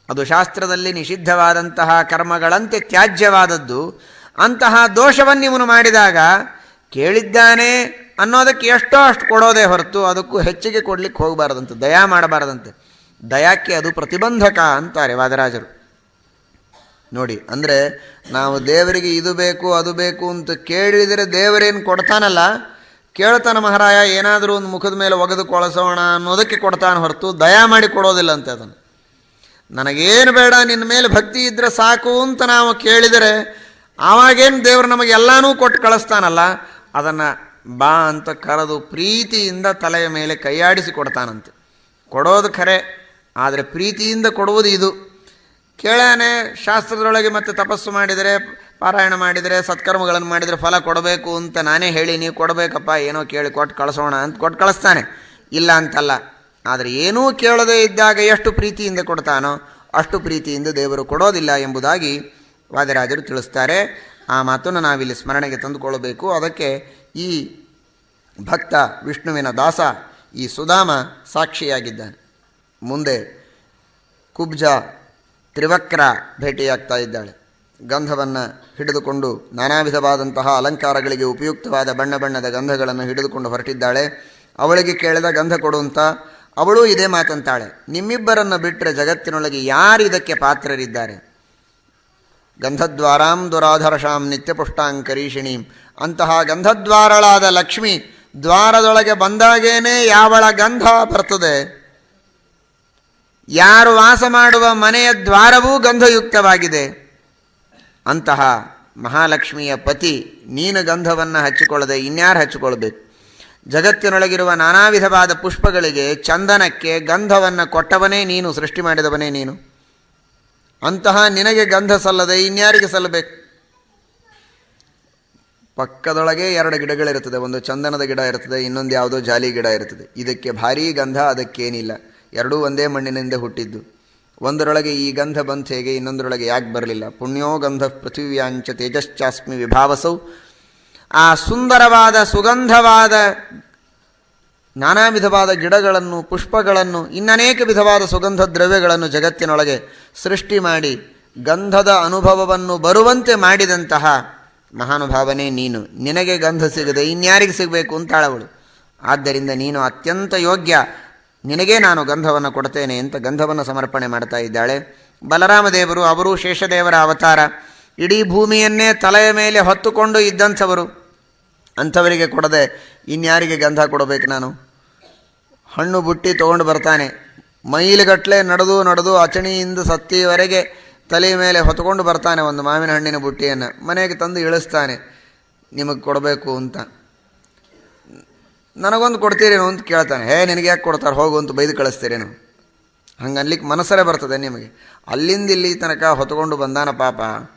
ಅದು ಶಾಸ್ತ್ರದಲ್ಲಿ ನಿಷಿದ್ಧವಾದಂತಹ ಕರ್ಮಗಳಂತೆ ತ್ಯಾಜ್ಯವಾದದ್ದು. ಅಂತಹ ದೋಷವನ್ನು ಇವನು ಮಾಡಿದಾಗ ಕೇಳಿದ್ದಾನೆ ಅನ್ನೋದಕ್ಕೆ ಎಷ್ಟೋ ಅಷ್ಟು ಕೊಡೋದೇ ಹೊರತು ಅದಕ್ಕೂ ಹೆಚ್ಚಿಗೆ ಕೊಡಲಿಕ್ಕೆ ಹೋಗಬಾರ್ದಂತೆ, ದಯಾ ಮಾಡಬಾರದಂತೆ. ದಯಾಕ್ಕೆ ಅದು ಪ್ರತಿಬಂಧಕ ಅಂತಾರೆ ವಾದರಾಜರು. ನೋಡಿ, ಅಂದರೆ ನಾವು ದೇವರಿಗೆ ಇದು ಬೇಕು, ಅದು ಬೇಕು ಅಂತ ಕೇಳಿದರೆ ದೇವರೇನು ಕೊಡ್ತಾನಲ್ಲ? ಕೇಳ್ತಾನೆ ಮಹಾರಾಯ, ಏನಾದರೂ ಒಂದು ಮುಖದ ಮೇಲೆ ಒಗೆದು ಕೊಳಸೋಣ ಅನ್ನೋದಕ್ಕೆ ಕೊಡ್ತಾನೆ ಹೊರತು ದಯಾ ಮಾಡಿ ಕೊಡೋದಿಲ್ಲ ಅಂತ ಅದನ್ನು. ನನಗೇನು ಬೇಡ, ನಿನ್ನ ಮೇಲೆ ಭಕ್ತಿ ಇದ್ದರೆ ಸಾಕು ಅಂತ ನಾವು ಕೇಳಿದರೆ ಆವಾಗೇನು ದೇವರು ನಮಗೆ ಎಲ್ಲನೂ ಕೊಟ್ಟು ಕಳಿಸ್ತಾನಲ್ಲ, ಅದನ್ನು ಬಾ ಅಂತ ಕರೆದು ಪ್ರೀತಿಯಿಂದ ತಲೆಯ ಮೇಲೆ ಕೈಯಾಡಿಸಿ ಕೊಡ್ತಾನಂತೆ. ಕೊಡೋದು ಖರೆ, ಆದರೆ ಪ್ರೀತಿಯಿಂದ ಕೊಡುವುದು ಇದು. ಕೇಳಾನೆ ಶಾಸ್ತ್ರದೊಳಗೆ ಮತ್ತೆ ತಪಸ್ಸು ಮಾಡಿದರೆ, ಪಾರಾಯಣ ಮಾಡಿದರೆ, ಸತ್ಕರ್ಮಗಳನ್ನು ಮಾಡಿದರೆ ಫಲ ಕೊಡಬೇಕು ಅಂತ ನಾನೇ ಹೇಳಿ ನೀವು ಕೊಡಬೇಕಪ್ಪ, ಏನೋ ಕೇಳಿ ಕೊಟ್ಟು ಕಳಿಸೋಣ ಅಂತ ಕೊಟ್ಟು ಕಳಿಸ್ತಾನೆ. ಇಲ್ಲ ಅಂತಲ್ಲ. ಆದರೆ ಏನೂ ಕೇಳದೇ ಇದ್ದಾಗ ಎಷ್ಟು ಪ್ರೀತಿಯಿಂದ ಕೊಡ್ತಾನೋ ಅಷ್ಟು ಪ್ರೀತಿಯಿಂದ ದೇವರು ಕೊಡೋದಿಲ್ಲ ಎಂಬುದಾಗಿ ವಾದಿರಾಜರು ತಿಳಿಸ್ತಾರೆ. ಆ ಮಾತನ್ನು ನಾವಿಲ್ಲಿ ಸ್ಮರಣೆಗೆ ತಂದುಕೊಳ್ಳಬೇಕು. ಅದಕ್ಕೆ ಈ ಭಕ್ತ ವಿಷ್ಣುವಿನ ದಾಸ, ಈ ಸುಧಾಮ ಸಾಕ್ಷಿಯಾಗಿದ್ದಾನೆ. ಮುಂದೆ ಕುಬ್ಜ ತ್ರಿವಕ್ರ ಭೇಟಿಯಾಗ್ತಾ ಇದ್ದಾಳೆ. ಗಂಧವನ್ನು ಹಿಡಿದುಕೊಂಡು ನಾನಾ ವಿಧವಾದಂತಹ ಅಲಂಕಾರಗಳಿಗೆ ಉಪಯುಕ್ತವಾದ ಬಣ್ಣ ಬಣ್ಣದ ಗಂಧಗಳನ್ನು ಹಿಡಿದುಕೊಂಡು ಹೊರಟಿದ್ದಾಳೆ. ಅವಳಿಗೆ ಕೇಳಿದ ಗಂಧ ಕೊಡುವಂತ ಅವಳು ಇದೇ ಮಾತಂತಾಳೆ. ನಿಮ್ಮಿಬ್ಬರನ್ನು ಬಿಟ್ಟರೆ ಜಗತ್ತಿನೊಳಗೆ ಯಾರು ಇದಕ್ಕೆ ಪಾತ್ರರಿದ್ದಾರೆ? ಗಂಧದ್ವಾರಾಂ ದುರಾಧರ್ಷಾಂ ನಿತ್ಯಪುಷ್ಟಾಂಕರೀಷಿಣೀಂ ಅಂತಹ ಗಂಧದ್ವಾರಳಾದ ಲಕ್ಷ್ಮಿ ದ್ವಾರದೊಳಗೆ ಬಂದಾಗೇನೆ ಯಾವಳ ಗಂಧ ಬರ್ತದೆ? ಯಾರು ವಾಸ ಮಾಡುವ ಮನೆಯ ದ್ವಾರವೂ ಗಂಧಯುಕ್ತವಾಗಿದೆ. ಅಂತಹ ಮಹಾಲಕ್ಷ್ಮಿಯ ಪತಿ ನೀನು ಗಂಧವನ್ನು ಹಚ್ಚಿಕೊಳ್ಳದೆ ಇನ್ಯಾರು ಹಚ್ಚಿಕೊಳ್ಬೇಕು? ಜಗತ್ತಿನೊಳಗಿರುವ ನಾನಾ ವಿಧವಾದ ಪುಷ್ಪಗಳಿಗೆ ಚಂದನಕ್ಕೆ ಗಂಧವನ್ನು ಕೊಟ್ಟವನೇ ನೀನು, ಸೃಷ್ಟಿ ಮಾಡಿದವನೇ ನೀನು. ಅಂತಹ ನಿನಗೆ ಗಂಧ ಸಲ್ಲದೆ ಇನ್ಯಾರಿಗೆ ಸಲ್ಲಬೇಕು? ಪಕ್ಕದೊಳಗೆ ಎರಡು ಗಿಡಗಳಿರ್ತದೆ ಒಂದು ಚಂದನದ ಗಿಡ ಇರ್ತದೆ ಇನ್ನೊಂದು ಯಾವುದೋ ಜಾಲಿ ಗಿಡ ಇರ್ತದೆ ಇದಕ್ಕೆ ಭಾರೀ ಗಂಧ, ಅದಕ್ಕೇನಿಲ್ಲ. ಎರಡೂ ಒಂದೇ ಮಣ್ಣಿನಿಂದ ಹುಟ್ಟಿದ್ದು. ಒಂದರೊಳಗೆ ಈ ಗಂಧ ಬಂತ ಹೇಗೆ, ಇನ್ನೊಂದರೊಳಗೆ ಯಾಕೆ ಬರಲಿಲ್ಲ? ಪುಣ್ಯೋ ಗಂಧ ಪೃಥ್ವಿಯಾಂಚ ತೇಜಶ್ಚಾಸ್ಮಿ ವಿಭಾವಸೌ. ಆ ಸುಂದರವಾದ, ಸುಗಂಧವಾದ ನಾನಾ ವಿಧವಾದ ಗಿಡಗಳನ್ನು, ಪುಷ್ಪಗಳನ್ನು, ಇನ್ನನೇಕ ವಿಧವಾದ ಸುಗಂಧ ದ್ರವ್ಯಗಳನ್ನು ಜಗತ್ತಿನೊಳಗೆ ಸೃಷ್ಟಿ ಮಾಡಿ, ಗಂಧದ ಅನುಭವವನ್ನು ಬರುವಂತೆ ಮಾಡಿದಂತಹ ಮಹಾನುಭಾವನೆ ನೀನು. ನಿನಗೆ ಗಂಧ ಸಿಗದೆ ಇನ್ಯಾರಿಗೆ ಸಿಗಬೇಕು ಅಂತಾಳವಳು ಆದ್ದರಿಂದ ನೀನು ಅತ್ಯಂತ ಯೋಗ್ಯ ನಿನಗೇ ನಾನು ಗಂಧವನ್ನು ಕೊಡ್ತೇನೆ ಅಂತ ಗಂಧವನ್ನು ಸಮರ್ಪಣೆ ಮಾಡ್ತಾ ಇದ್ದಾಳೆ. ಬಲರಾಮದೇವರು, ಅವರು ಶೇಷದೇವರ ಅವತಾರ. ಇಡೀ ಭೂಮಿಯನ್ನೇ ತಲೆಯ ಮೇಲೆ ಹೊತ್ತುಕೊಂಡು ಇದ್ದಂಥವರು. ಅಂಥವರಿಗೆ ಕೊಡದೆ ಇನ್ಯಾರಿಗೆ ಗಂಧ ಕೊಡಬೇಕು ನಾನು? ಹಣ್ಣು ಬುಟ್ಟಿ ತೊಗೊಂಡು ಬರ್ತಾನೆ. ಮೈಲುಗಟ್ಟಲೆ ನಡೆದು ನಡೆದು ಅಚಣಿಯಿಂದ ಸತ್ತಿಯವರೆಗೆ ತಲೆ ಮೇಲೆ ಹೊತ್ಕೊಂಡು ಬರ್ತಾನೆ ಒಂದು ಮಾವಿನ ಹಣ್ಣಿನ ಬುಟ್ಟಿಯನ್ನು. ಮನೆಗೆ ತಂದು ಇಳಿಸ್ತಾನೆ. ನಿಮಗೆ ಕೊಡಬೇಕು ಅಂತ. ನನಗೊಂದು ಕೊಡ್ತೀರೇನು ಅಂತ ಕೇಳ್ತಾನೆ. ಹೇ, ನಿನಗೆ ಯಾಕೆ ಕೊಡ್ತಾರೆ? ಹೋಗು ಅಂತ ಬೈದು ಕಳಿಸ್ತೀರೇನು? ಹಂಗೆ ಅನ್ಲಿಕ್ಕೆ ಮನಸ್ಸರೇ ಬರ್ತದೆ ನಿಮಗೆ. ಅಲ್ಲಿಂದ ಇಲ್ಲಿ ತನಕ ಹೊತ್ಕೊಂಡು ಬಂದಾನ ಪಾಪ.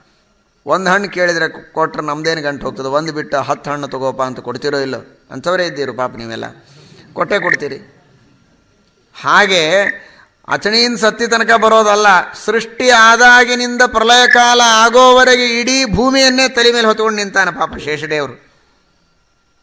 ಒಂದು ಹಣ್ಣು ಕೇಳಿದರೆ ಕೊಟ್ರೆ ನಮ್ದೇನು ಗಂಟು ಹೋಗ್ತದೆ? ಒಂದು ಬಿಟ್ಟು ಹತ್ತು ಹಣ್ಣು ತಗೋಪ ಅಂತ ಕೊಡ್ತಿರೋ ಇಲ್ಲೋ? ಅಂಥವರೇ ಇದ್ದೀರು ಪಾಪ ನೀವೆಲ್ಲ. ಕೊಟ್ಟೆ ಕೊಡ್ತೀರಿ. ಹಾಗೆ ಅಚಣಿಯಿಂದ ಸತ್ತಿ ತನಕ ಬರೋದಲ್ಲ. ಸೃಷ್ಟಿ ಆದಾಗಿನಿಂದ ಪ್ರಳಯ ಕಾಲ ಆಗೋವರೆಗೆ ಇಡೀ ಭೂಮಿಯನ್ನೇ ತಲೆ ಮೇಲೆ ಹೊತ್ಕೊಂಡು ನಿಂತಾನೆ ಪಾಪ ಶೇಷದೇವರು.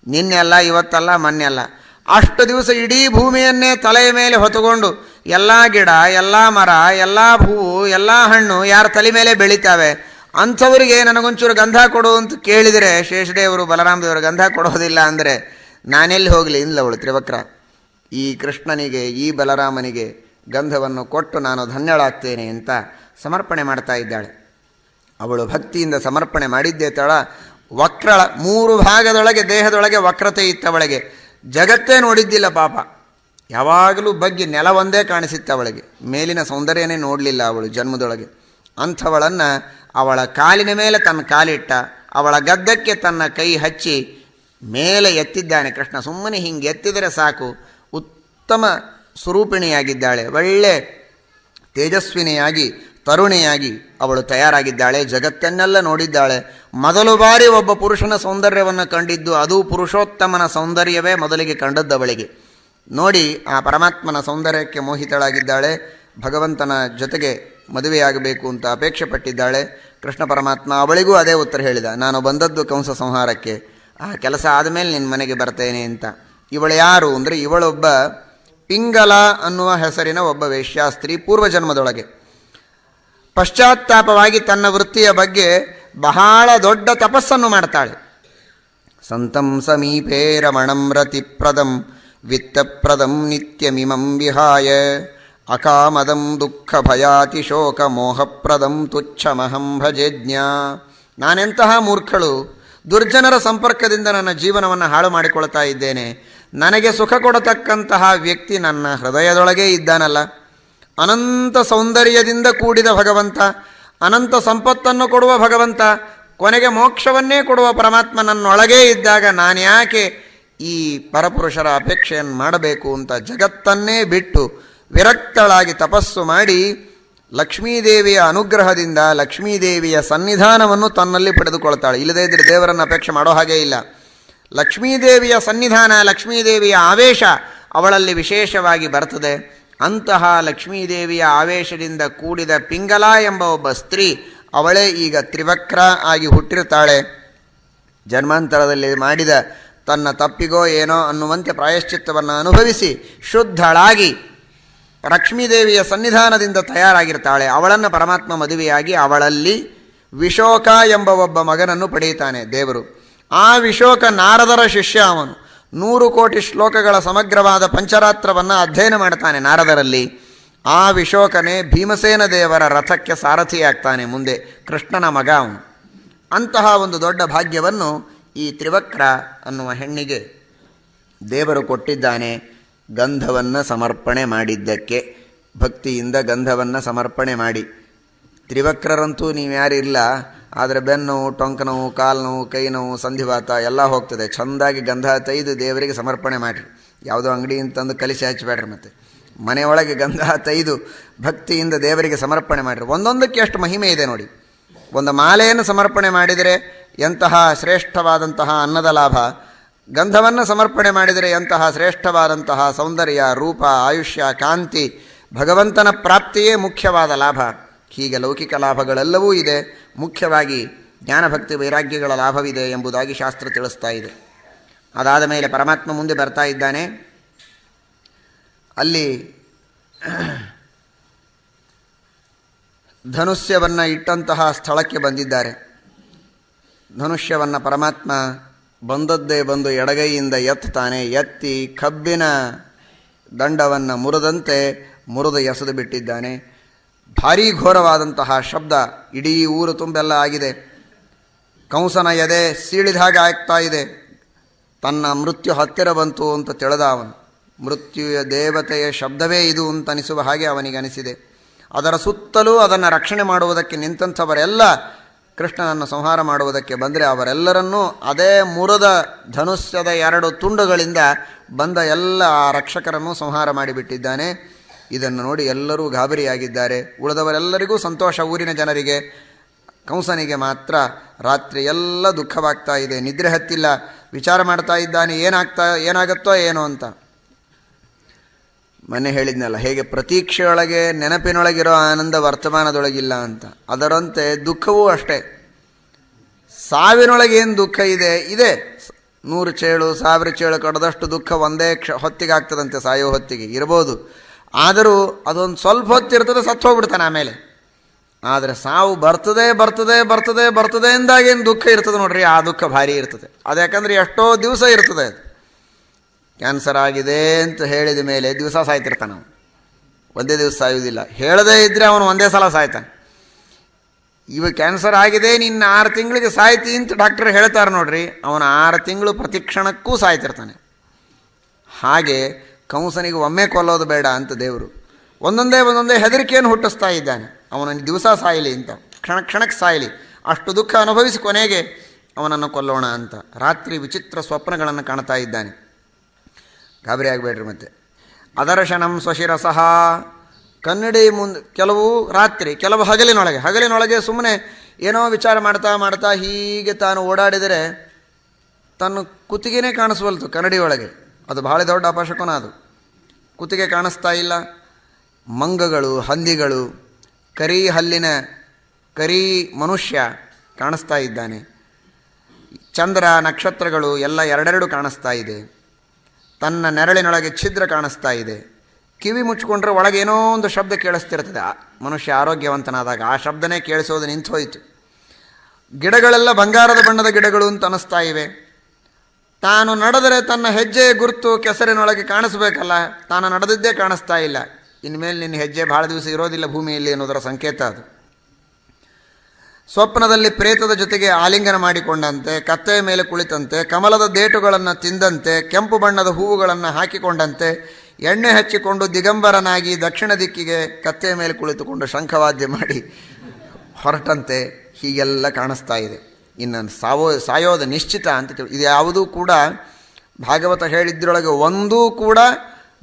ನಿನ್ನೆ ಅಲ್ಲ ಇವತ್ತಲ್ಲ ಮೊನ್ನೆ ಅಲ್ಲ ಅಷ್ಟು ದಿವಸ ಇಡೀ ಭೂಮಿಯನ್ನೇ ತಲೆಯ ಮೇಲೆ ಹೊತ್ತುಕೊಂಡು ಎಲ್ಲ ಗಿಡ, ಎಲ್ಲ ಮರ, ಎಲ್ಲ ಹೂವು, ಎಲ್ಲ ಹಣ್ಣು ಯಾರ ತಲೆ ಮೇಲೆ ಬೆಳಿತಾವೆ? ಅಂಥವರಿಗೆ ನನಗೊಂಚೂರು ಗಂಧ ಕೊಡು ಅಂತ ಕೇಳಿದರೆ ಶೇಷದೇವರು ಬಲರಾಮದೇವರು ಗಂಧ ಕೊಡೋದಿಲ್ಲ ಅಂದರೆ ನಾನೆಲ್ಲಿ ಹೋಗಲಿ? ಇಲ್ಲ ಅವಳು ತ್ರಿವಕ್ರ. ಈ ಕೃಷ್ಣನಿಗೆ, ಈ ಬಲರಾಮನಿಗೆ ಗಂಧವನ್ನು ಕೊಟ್ಟು ನಾನು ಧನ್ಯಳಾಗ್ತೇನೆ ಅಂತ ಸಮರ್ಪಣೆ ಮಾಡ್ತಾ ಇದ್ದಾಳೆ. ಅವಳು ಭಕ್ತಿಯಿಂದ ಸಮರ್ಪಣೆ ಮಾಡಿದ್ದೇ ತಳ ವಕ್ರಳ ಮೂರು ಭಾಗದೊಳಗೆ, ದೇಹದೊಳಗೆ ವಕ್ರತೆ ಇತ್ತವಳಿಗೆ. ಜಗತ್ತೇ ನೋಡಿದ್ದಿಲ್ಲ ಪಾಪ. ಯಾವಾಗಲೂ ಬಗ್ಗೆ ನೆಲ ಒಂದೇ ಕಾಣಿಸಿತ್ತು ಅವಳಿಗೆ. ಮೇಲಿನ ಸೌಂದರ್ಯನೇ ನೋಡಲಿಲ್ಲ ಅವಳು ಜನ್ಮದೊಳಗೆ. ಅಂಥವಳನ್ನು ಅವಳ ಕಾಲಿನ ಮೇಲೆ ತನ್ನ ಕಾಲಿಟ್ಟ, ಅವಳ ಗದ್ದಕ್ಕೆ ತನ್ನ ಕೈ ಹಚ್ಚಿ ಮೇಲೆ ಎತ್ತಿದ್ದಾನೆ. ಕೃಷ್ಣ ಸುಮ್ಮನೆ ಹಿಂಗೆ ಎತ್ತಿದರೆ ಸಾಕು. ಉತ್ತಮ ಸ್ವರೂಪಿಣಿಯಾಗಿದ್ದಾಳೆ. ಒಳ್ಳೆ ತೇಜಸ್ವಿನಿಯಾಗಿ ತರುಣಿಯಾಗಿ ಅವಳು ತಯಾರಾಗಿದ್ದಾಳೆ, ಜಗತ್ತನ್ನೆಲ್ಲ ನೋಡಿದ್ದಾಳೆ. ಮೊದಲು ಬಾರಿ ಒಬ್ಬ ಪುರುಷನ ಸೌಂದರ್ಯವನ್ನು ಕಂಡಿದ್ದು ಅದು ಪುರುಷೋತ್ತಮನ ಸೌಂದರ್ಯವೇ ಮೊದಲಿಗೆ ಕಂಡದ್ದವಳಿಗೆ. ನೋಡಿ, ಆ ಪರಮಾತ್ಮನ ಸೌಂದರ್ಯಕ್ಕೆ ಮೋಹಿತಳಾಗಿದ್ದಾಳೆ, ಭಗವಂತನ ಜೊತೆಗೆ ಮದುವೆಯಾಗಬೇಕು ಅಂತ ಅಪೇಕ್ಷೆ ಪಟ್ಟಿದ್ದಾಳೆ ಕೃಷ್ಣ ಪರಮಾತ್ಮ ಅವಳಿಗೂ ಅದೇ ಉತ್ತರ ಹೇಳಿದ, ನಾನು ಬಂದದ್ದು ಕಂಸ ಸಂಹಾರಕ್ಕೆ. ಆ ಕೆಲಸ ಆದಮೇಲೆ ನಿನ್ನ ಮನೆಗೆ ಬರ್ತೇನೆ ಅಂತ. ಇವಳು ಯಾರು ಅಂದರೆ ಇವಳೊಬ್ಬ ಪಿಂಗಲ ಅನ್ನುವ ಹೆಸರಿನ ಒಬ್ಬ ವೇಶ್ಯಾಸ್ತ್ರೀ ಪೂರ್ವಜನ್ಮದೊಳಗೆ. ಪಶ್ಚಾತ್ತಾಪವಾಗಿ ತನ್ನ ವೃತ್ತಿಯ ಬಗ್ಗೆ ಬಹಳ ದೊಡ್ಡ ತಪಸ್ಸನ್ನು ಮಾಡ್ತಾಳೆ. ಸಂತಂ ಸಮೀಪೇ ರಮಣಂ ರತಿಪ್ರದಂ ವಿತ್ತಪ್ರದಂ ನಿತ್ಯಮಿಮಂ ವಿಹಾಯ. ಅಕಾಮದಂ ದುಃಖ ಭಯಾತಿ ಶೋಕ ಮೋಹಪ್ರದಂ ತುಚ್ಛಮಹಂ ಭಜೇಜ್ಞಾ. ನಾನೆಂತಹ ಮೂರ್ಖಳು, ದುರ್ಜನರ ಸಂಪರ್ಕದಿಂದ ನನ್ನ ಜೀವನವನ್ನು ಹಾಳು ಮಾಡಿಕೊಳ್ತಾ ಇದ್ದೇನೆ. ನನಗೆ ಸುಖ ಕೊಡತಕ್ಕಂತಹ ವ್ಯಕ್ತಿ ನನ್ನ ಹೃದಯದೊಳಗೇ ಇದ್ದಾನಲ್ಲ. ಅನಂತ ಸೌಂದರ್ಯದಿಂದ ಕೂಡಿದ ಭಗವಂತ, ಅನಂತ ಸಂಪತ್ತನ್ನು ಕೊಡುವ ಭಗವಂತ, ಕೊನೆಗೆ ಮೋಕ್ಷವನ್ನೇ ಕೊಡುವ ಪರಮಾತ್ಮ ನನ್ನೊಳಗೇ ಇದ್ದಾಗ ನಾನು ಯಾಕೆ ಈ ಪರಪುರುಷರ ಅಪೇಕ್ಷೆಯನ್ನು ಮಾಡಬೇಕು ಅಂತ ಜಗತ್ತನ್ನೇ ಬಿಟ್ಟು ವಿರಕ್ತಳಾಗಿ ತಪಸ್ಸು ಮಾಡಿ ಲಕ್ಷ್ಮೀದೇವಿಯ ಅನುಗ್ರಹದಿಂದ ಲಕ್ಷ್ಮೀದೇವಿಯ ಸನ್ನಿಧಾನವನ್ನು ತನ್ನಲ್ಲಿ ಪಡೆದುಕೊಳ್ತಾಳೆ. ಇಲ್ಲದೇ ಇದ್ರೆ ದೇವರನ್ನು ಅಪೇಕ್ಷೆ ಮಾಡೋ ಹಾಗೇ ಇಲ್ಲ. ಲಕ್ಷ್ಮೀದೇವಿಯ ಸನ್ನಿಧಾನ, ಲಕ್ಷ್ಮೀದೇವಿಯ ಆವೇಶ ಅವಳಲ್ಲಿ ವಿಶೇಷವಾಗಿ ಬರ್ತದೆ. ಅಂತಹ ಲಕ್ಷ್ಮೀದೇವಿಯ ಆವೇಶದಿಂದ ಕೂಡಿದ ಪಿಂಗಲ ಎಂಬ ಒಬ್ಬ ಸ್ತ್ರೀ ಅವಳೇ ಈಗ ತ್ರಿವಕ್ರ ಆಗಿ ಹುಟ್ಟಿರ್ತಾಳೆ ಜನ್ಮಾಂತರದಲ್ಲಿ ಮಾಡಿದ ತನ್ನ ತಪ್ಪಿಗೋ ಏನೋ ಅನ್ನುವಂತೆ ಪ್ರಾಯಶ್ಚಿತ್ತವನ್ನು ಅನುಭವಿಸಿ ಶುದ್ಧಳಾಗಿ ಲಕ್ಷ್ಮೀದೇವಿಯ ಸನ್ನಿಧಾನದಿಂದ ತಯಾರಾಗಿರ್ತಾಳೆ. ಅವಳನ್ನು ಪರಮಾತ್ಮ ಮದುವೆಯಾಗಿ ಅವಳಲ್ಲಿ ವಿಶೋಕ ಎಂಬ ಒಬ್ಬ ಮಗನನ್ನು ಪಡೆಯುತ್ತಾನೆ ದೇವರು. ಆ ವಿಶೋಕ ನಾರದರ ಶಿಷ್ಯ ಅವನು. ನೂರು ಕೋಟಿ ಶ್ಲೋಕಗಳ ಸಮಗ್ರವಾದ ಪಂಚರಾತ್ರವನ್ನು ಅಧ್ಯಯನ ಮಾಡ್ತಾನೆ ನಾರದರಲ್ಲಿ. ಆ ವಿಶೋಕನೇ ಭೀಮಸೇನ ದೇವರ ರಥಕ್ಕೆ ಸಾರಥಿಯಾಗ್ತಾನೆ ಮುಂದೆ, ಕೃಷ್ಣನ ಮಗ ಅಂತಹ ಒಂದು ದೊಡ್ಡ ಭಾಗ್ಯವನ್ನು ಈ ತ್ರಿವಕ್ರ ಅನ್ನುವ ಹೆಣ್ಣಿಗೆ ದೇವರು ಕೊಟ್ಟಿದ್ದಾನೆ. ಗಂಧವನ್ನು ಸಮರ್ಪಣೆ ಮಾಡಿದ್ದಕ್ಕೆ, ಭಕ್ತಿಯಿಂದ ಗಂಧವನ್ನು ಸಮರ್ಪಣೆ ಮಾಡಿ. ತ್ರಿವಕ್ರರಂತೂ ನೀವು ಯಾರಿಲ್ಲ ಆದರೆ ಬೆನ್ನು ಟೊಂಕ ನೋವು ಕಾಲು ನೋವು ಕೈ ನೋವು ಸಂಧಿವಾತ ಎಲ್ಲ ಹೋಗ್ತದೆ. ಚೆಂದಾಗಿ ಗಂಧ ತೈದು ದೇವರಿಗೆ ಸಮರ್ಪಣೆ ಮಾಡಿರಿ. ಯಾವುದೋ ಅಂಗಡಿಯಿಂದ ತಂದು ಕಲಿಸಿ ಹಚ್ಚಬೇಡ್ರಿ ಮತ್ತೆ. ಮನೆಯೊಳಗೆ ಗಂಧ ತೈದು ಭಕ್ತಿಯಿಂದ ದೇವರಿಗೆ ಸಮರ್ಪಣೆ ಮಾಡಿರಿ. ಒಂದೊಂದಕ್ಕೆ ಎಷ್ಟು ಮಹಿಮೆ ಇದೆ ನೋಡಿ. ಒಂದು ಮಾಲೆಯನ್ನು ಸಮರ್ಪಣೆ ಮಾಡಿದರೆ ಎಂತಹ ಶ್ರೇಷ್ಠವಾದಂತಹ ಅನ್ನದ ಲಾಭ. ಗಂಧವನ್ನು ಸಮರ್ಪಣೆ ಮಾಡಿದರೆ ಎಂತಹ ಶ್ರೇಷ್ಠವಾದಂತಹ ಸೌಂದರ್ಯ, ರೂಪ, ಆಯುಷ್ಯ, ಕಾಂತಿ, ಭಗವಂತನ ಪ್ರಾಪ್ತಿಯೇ ಮುಖ್ಯವಾದ ಲಾಭ. ಹೀಗೆ ಲೌಕಿಕ ಲಾಭಗಳೆಲ್ಲವೂ ಇದೆ. ಮುಖ್ಯವಾಗಿ ಜ್ಞಾನಭಕ್ತಿ ವೈರಾಗ್ಯಗಳ ಲಾಭವಿದೆ ಎಂಬುದಾಗಿ ಶಾಸ್ತ್ರ ತಿಳಿಸ್ತಾ ಇದೆ. ಅದಾದ ಮೇಲೆ ಪರಮಾತ್ಮ ಮುಂದೆ ಬರ್ತಾ ಇದ್ದಾನೆ. ಅಲ್ಲಿ ಧನುಷ್ಯವನ್ನು ಇಟ್ಟಂತಹ ಸ್ಥಳಕ್ಕೆ ಬಂದಿದ್ದಾರೆ. ಧನುಷ್ಯವನ್ನು ಪರಮಾತ್ಮ ಬಂದದ್ದೇ ಬಂದು ಎಡಗೈಯಿಂದ ಎತ್ತಾನೆ. ಎತ್ತಿ ಕಬ್ಬಿನ ದಂಡವನ್ನು ಮುರಿದಂತೆ ಮುರಿದು ಎಸೆದು ಬಿಟ್ಟಿದ್ದಾನೆ. ಭಾರೀ ಘೋರವಾದಂತಹ ಶಬ್ದ ಇಡೀ ಊರು ತುಂಬೆಲ್ಲ ಆಗಿದೆ. ಕಂಸನ ಎದೆ ಸೀಳಿದ ಹಾಗೆ ಆಗ್ತಾ ಇದೆ. ತನ್ನ ಮೃತ್ಯು ಹತ್ತಿರ ಬಂತು ಅಂತ ತಿಳಿದ ಅವನು. ಮೃತ್ಯುಯ ದೇವತೆಯ ಶಬ್ದವೇ ಇದು ಅಂತ ಅನಿಸುವ ಹಾಗೆ ಅವನಿಗೆ ಅನಿಸಿದೆ. ಅದರ ಸುತ್ತಲೂ ಅದನ್ನು ರಕ್ಷಣೆ ಮಾಡುವುದಕ್ಕೆ ನಿಂತಂಥವರೆಲ್ಲ ಕೃಷ್ಣನನ್ನು ಸಂಹಾರ ಮಾಡುವುದಕ್ಕೆ ಬಂದರೆ ಅವರೆಲ್ಲರನ್ನೂ ಅದೇ ಮುರದ ಧನುಷ್ಯದ ಎರಡು ತುಂಡುಗಳಿಂದ ಬಂದ ಎಲ್ಲ ಆ ರಕ್ಷಕರನ್ನು ಸಂಹಾರ ಮಾಡಿಬಿಟ್ಟಿದ್ದಾನೆ. ಇದನ್ನು ನೋಡಿ ಎಲ್ಲರೂ ಗಾಬರಿಯಾಗಿದ್ದಾರೆ. ಉಳಿದವರೆಲ್ಲರಿಗೂ ಸಂತೋಷ, ಊರಿನ ಜನರಿಗೆ. ಕಂಸನಿಗೆ ಮಾತ್ರ ರಾತ್ರಿ ಎಲ್ಲ ದುಃಖವಾಗ್ತಾ ಇದೆ. ನಿದ್ರೆ ಹತ್ತಿಲ್ಲ. ವಿಚಾರ ಮಾಡ್ತಾ ಇದ್ದಾನೆ. ಏನಾಗ್ತಾ, ಏನಾಗುತ್ತೋ ಏನೋ ಅಂತ. ಮೊನ್ನೆ ಹೇಳಿದ್ನಲ್ಲ, ಹೇಗೆ ಪ್ರತೀಕ್ಷೆಯೊಳಗೆ ನೆನಪಿನೊಳಗಿರೋ ಆನಂದ ವರ್ತಮಾನದೊಳಗಿಲ್ಲ ಅಂತ. ಅದರಂತೆ ದುಃಖವೂ ಅಷ್ಟೇ. ಸಾವಿನೊಳಗೆ ಏನು ದುಃಖ ಇದೆ? ಇದೆ. ನೂರು ಚೇಳು, ಸಾವಿರ ಚೇಳು ಕಡದಷ್ಟು ದುಃಖ ಒಂದೇ ಕ್ಷ ಹೊತ್ತಿಗೆ ಆಗ್ತದಂತೆ ಸಾಯೋ ಹೊತ್ತಿಗೆ. ಇರ್ಬೋದು. ಆದರೂ ಅದೊಂದು ಸ್ವಲ್ಪ ಹೊತ್ತಿರ್ತದೆ ಸತ್ತು ಹೋಗ್ಬಿಡ್ತಾನೆ ಆಮೇಲೆ. ಆದರೆ ಸಾವು ಬರ್ತದೆ ಬರ್ತದೆ ಬರ್ತದೆ ಬರ್ತದೆ ಎಂದಾಗೇನು ದುಃಖ ಇರ್ತದೆ ನೋಡ್ರಿ, ಆ ದುಃಖ ಭಾರಿ ಇರ್ತದೆ. ಅದು ಯಾಕಂದ್ರೆ ಎಷ್ಟೋ ದಿವಸ ಇರ್ತದೆ ಅದು. ಕ್ಯಾನ್ಸರ್ ಆಗಿದೆ ಅಂತ ಹೇಳಿದ ಮೇಲೆ ದಿವಸ ಸಾಯ್ತಿರ್ತಾನೆ ಅವನು. ಒಂದೇ ದಿವಸ ಸಾಯುವುದಿಲ್ಲ. ಹೇಳದೇ ಇದ್ದರೆ ಅವನು ಒಂದೇ ಸಲ ಸಾಯ್ತಾನೆ. ಇವ ಕ್ಯಾನ್ಸರ್ ಆಗಿದೆ, ನಿನ್ನ ಆರು ತಿಂಗಳಿಗೆ ಸಾಯ್ತಿ ಅಂತ ಡಾಕ್ಟರ್ ಹೇಳ್ತಾರೆ ನೋಡ್ರಿ, ಅವನು ಆರು ತಿಂಗಳು ಪ್ರತಿಕ್ಷಣಕ್ಕೂ ಸಾಯ್ತಿರ್ತಾನೆ. ಹಾಗೆ ಕಂಸನಿಗೆ ಒಮ್ಮೆ ಕೊಲ್ಲೋದು ಬೇಡ ಅಂತ ದೇವರು. ಒಂದೊಂದೇ ಒಂದೊಂದೇ ಹೆದರಿಕೆಯನ್ನು ಹುಟ್ಟಿಸ್ತಾ ಇದ್ದಾನೆ. ಅವನ ದಿವಸ ಸಾಯಲಿ ಅಂತ, ಕ್ಷಣ ಕ್ಷಣಕ್ಕೆ ಸಾಯಲಿ. ಅಷ್ಟು ದುಃಖ ಅನುಭವಿಸಿ ಕೊನೆಗೆ ಅವನನ್ನು ಕೊಲ್ಲೋಣ ಅಂತ ರಾತ್ರಿ ವಿಚಿತ್ರ ಸ್ವಪ್ನಗಳನ್ನು ಕಾಣ್ತಾ ಇದ್ದಾನೆ. ಗಾಬರಿ ಆಗಬೇಡ್ರಿ ಮತ್ತೆ. ಅದರ್ಶನಂ ಸ್ವಶಿರಸಃ. ಕನ್ನಡಿ ಮುಂದೆ ಕೆಲವು ರಾತ್ರಿ, ಕೆಲವು ಹಗಲಿನೊಳಗೆ ಹಗಲಿನೊಳಗೆ ಸುಮ್ಮನೆ ಏನೋ ವಿಚಾರ ಮಾಡ್ತಾ ಮಾಡ್ತಾ ಹೀಗೆ ತಾನು ಓಡಾಡಿದರೆ ತನ್ನ ಕುತ್ತಿಗೆನೇ ಕಾಣಿಸ್ವಲ್ತು ಕನ್ನಡಿ ಒಳಗೆ ಅದು ಬಹಳ ದೊಡ್ಡ ಅಪಶಕುನ ಅದು. ಕುತ್ತಿಗೆ ಕಾಣಿಸ್ತಾ ಇಲ್ಲ. ಮಂಗಗಳು, ಹಂದಿಗಳು, ಕರಿ ಹಲ್ಲಿನ ಕರಿ ಮನುಷ್ಯ ಕಾಣಿಸ್ತಾ ಇದ್ದಾನೆ. ಚಂದ್ರ, ನಕ್ಷತ್ರಗಳು ಎಲ್ಲ ಎರಡೆರಡು ಕಾಣಿಸ್ತಾ ಇದೆ. ತನ್ನ ನೆರಳಿನೊಳಗೆ ಛಿದ್ರ ಕಾಣಿಸ್ತಾ ಇದೆ. ಕಿವಿ ಮುಚ್ಚಿಕೊಂಡ್ರೆ ಒಳಗೆ ಏನೋ ಒಂದು ಶಬ್ದ ಕೇಳಿಸ್ತಿರ್ತದೆ. ಮನುಷ್ಯ ಆರೋಗ್ಯವಂತನಾದಾಗ ಆ ಶಬ್ದನೇ ಕೇಳಿಸೋದು ನಿಂತು ಹೋಯಿತು ಗಿಡಗಳೆಲ್ಲ ಬಂಗಾರದ ಬಣ್ಣದ ಗಿಡಗಳು ಅಂತ ಅನ್ನಿಸ್ತಾ ಇವೆ. ತಾನು ನಡೆದರೆ ತನ್ನ ಹೆಜ್ಜೆಯ ಗುರುತು ಕೆಸರಿನೊಳಗೆ ಕಾಣಿಸ್ಬೇಕಲ್ಲ, ತಾನು ನಡೆದಿದ್ದೇ ಕಾಣಿಸ್ತಾ ಇಲ್ಲ. ಇನ್ಮೇಲೆ ನಿನ್ನ ಹೆಜ್ಜೆ ಭಾಳ ದಿವಸ ಇರೋದಿಲ್ಲ ಭೂಮಿಯಲ್ಲಿ ಅನ್ನೋದರ ಸಂಕೇತ ಅದು. ಸ್ವಪ್ನದಲ್ಲಿ ಪ್ರೇತದ ಜೊತೆಗೆ ಆಲಿಂಗನ ಮಾಡಿಕೊಂಡಂತೆ, ಕತ್ತೆಯ ಮೇಲೆ ಕುಳಿತಂತೆ, ಕಮಲದ ದೇಟುಗಳನ್ನು ತಿಂದಂತೆ, ಕೆಂಪು ಬಣ್ಣದ ಹೂವುಗಳನ್ನು ಹಾಕಿಕೊಂಡಂತೆ, ಎಣ್ಣೆ ಹಚ್ಚಿಕೊಂಡು ದಿಗಂಬರನಾಗಿ ದಕ್ಷಿಣ ದಿಕ್ಕಿಗೆ ಕತ್ತೆಯ ಮೇಲೆ ಕುಳಿತುಕೊಂಡು ಶಂಖವಾದ್ಯ ಮಾಡಿ ಹೊರಟಂತೆ, ಹೀಗೆಲ್ಲ ಕಾಣಿಸ್ತಾ ಇದೆ. ಇನ್ನು ಸಾವೋ, ಸಾಯೋದು ನಿಶ್ಚಿತ ಅಂತ ಇದು ಯಾವುದೂ ಕೂಡ ಭಾಗವತ ಹೇಳಿದ್ರೊಳಗೆ ಒಂದೂ ಕೂಡ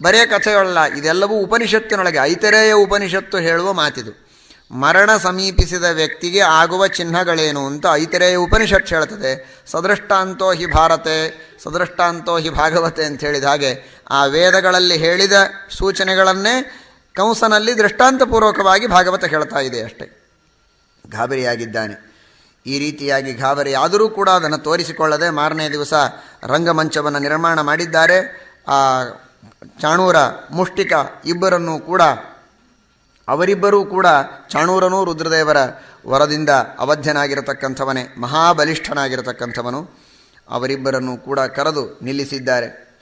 ಬರೇ ಕಥೆಯಲ್ಲ. ಇದೆಲ್ಲವೂ ಉಪನಿಷತ್ತಿನೊಳಗೆ, ಐತರೇಯ ಉಪನಿಷತ್ತು ಹೇಳುವ ಮಾತಿದು. ಮರಣ ಸಮೀಪಿಸಿದ ವ್ಯಕ್ತಿಗೆ ಆಗುವ ಚಿಹ್ನಗಳೇನು ಅಂತ ಐತರೇಯ ಉಪನಿಷತ್ ಹೇಳ್ತದೆ. ಸದೃಷ್ಟಾಂತೋ ಹಿ ಭಾರತೆ, ಸದೃಷ್ಟಾಂತೋ ಹಿ ಭಾಗವತೆ ಅಂತ ಹೇಳಿದ ಹಾಗೆ ಆ ವೇದಗಳಲ್ಲಿ ಹೇಳಿದ ಸೂಚನೆಗಳನ್ನೇ ಕಂಸನಲ್ಲಿ ದೃಷ್ಟಾಂತಪೂರ್ವಕವಾಗಿ ಭಾಗವತ ಹೇಳ್ತಾ ಇದೆ ಅಷ್ಟೇ. ಗಾಬರಿಯಾಗಿದ್ದಾನೆ. ಈ ರೀತಿಯಾಗಿ ಗಾಬರಿ ಆದರೂ ಕೂಡ ಅದನ್ನು ತೋರಿಸಿಕೊಳ್ಳದೆ ಮಾರನೇ ದಿವಸ ರಂಗಮಂಚವನ್ನು ನಿರ್ಮಾಣ ಮಾಡಿದ್ದಾರೆ. ಆ ಚಾಣೂರ ಮುಷ್ಟಿಕ ಇಬ್ಬರನ್ನೂ ಕೂಡ, ಅವರಿಬ್ಬರೂ ಕೂಡ ಚಾಣೂರನೂ ರುದ್ರದೇವರ ವರದಿಂದ ಅವಧ್ಯನಾಗಿರತಕ್ಕಂಥವನೇ, ಮಹಾಬಲಿಷ್ಠನಾಗಿರತಕ್ಕಂಥವನು. ಅವರಿಬ್ಬರನ್ನು ಕೂಡ ಕರೆದು ನಿಲ್ಲಿಸಿದ್ದಾರೆ.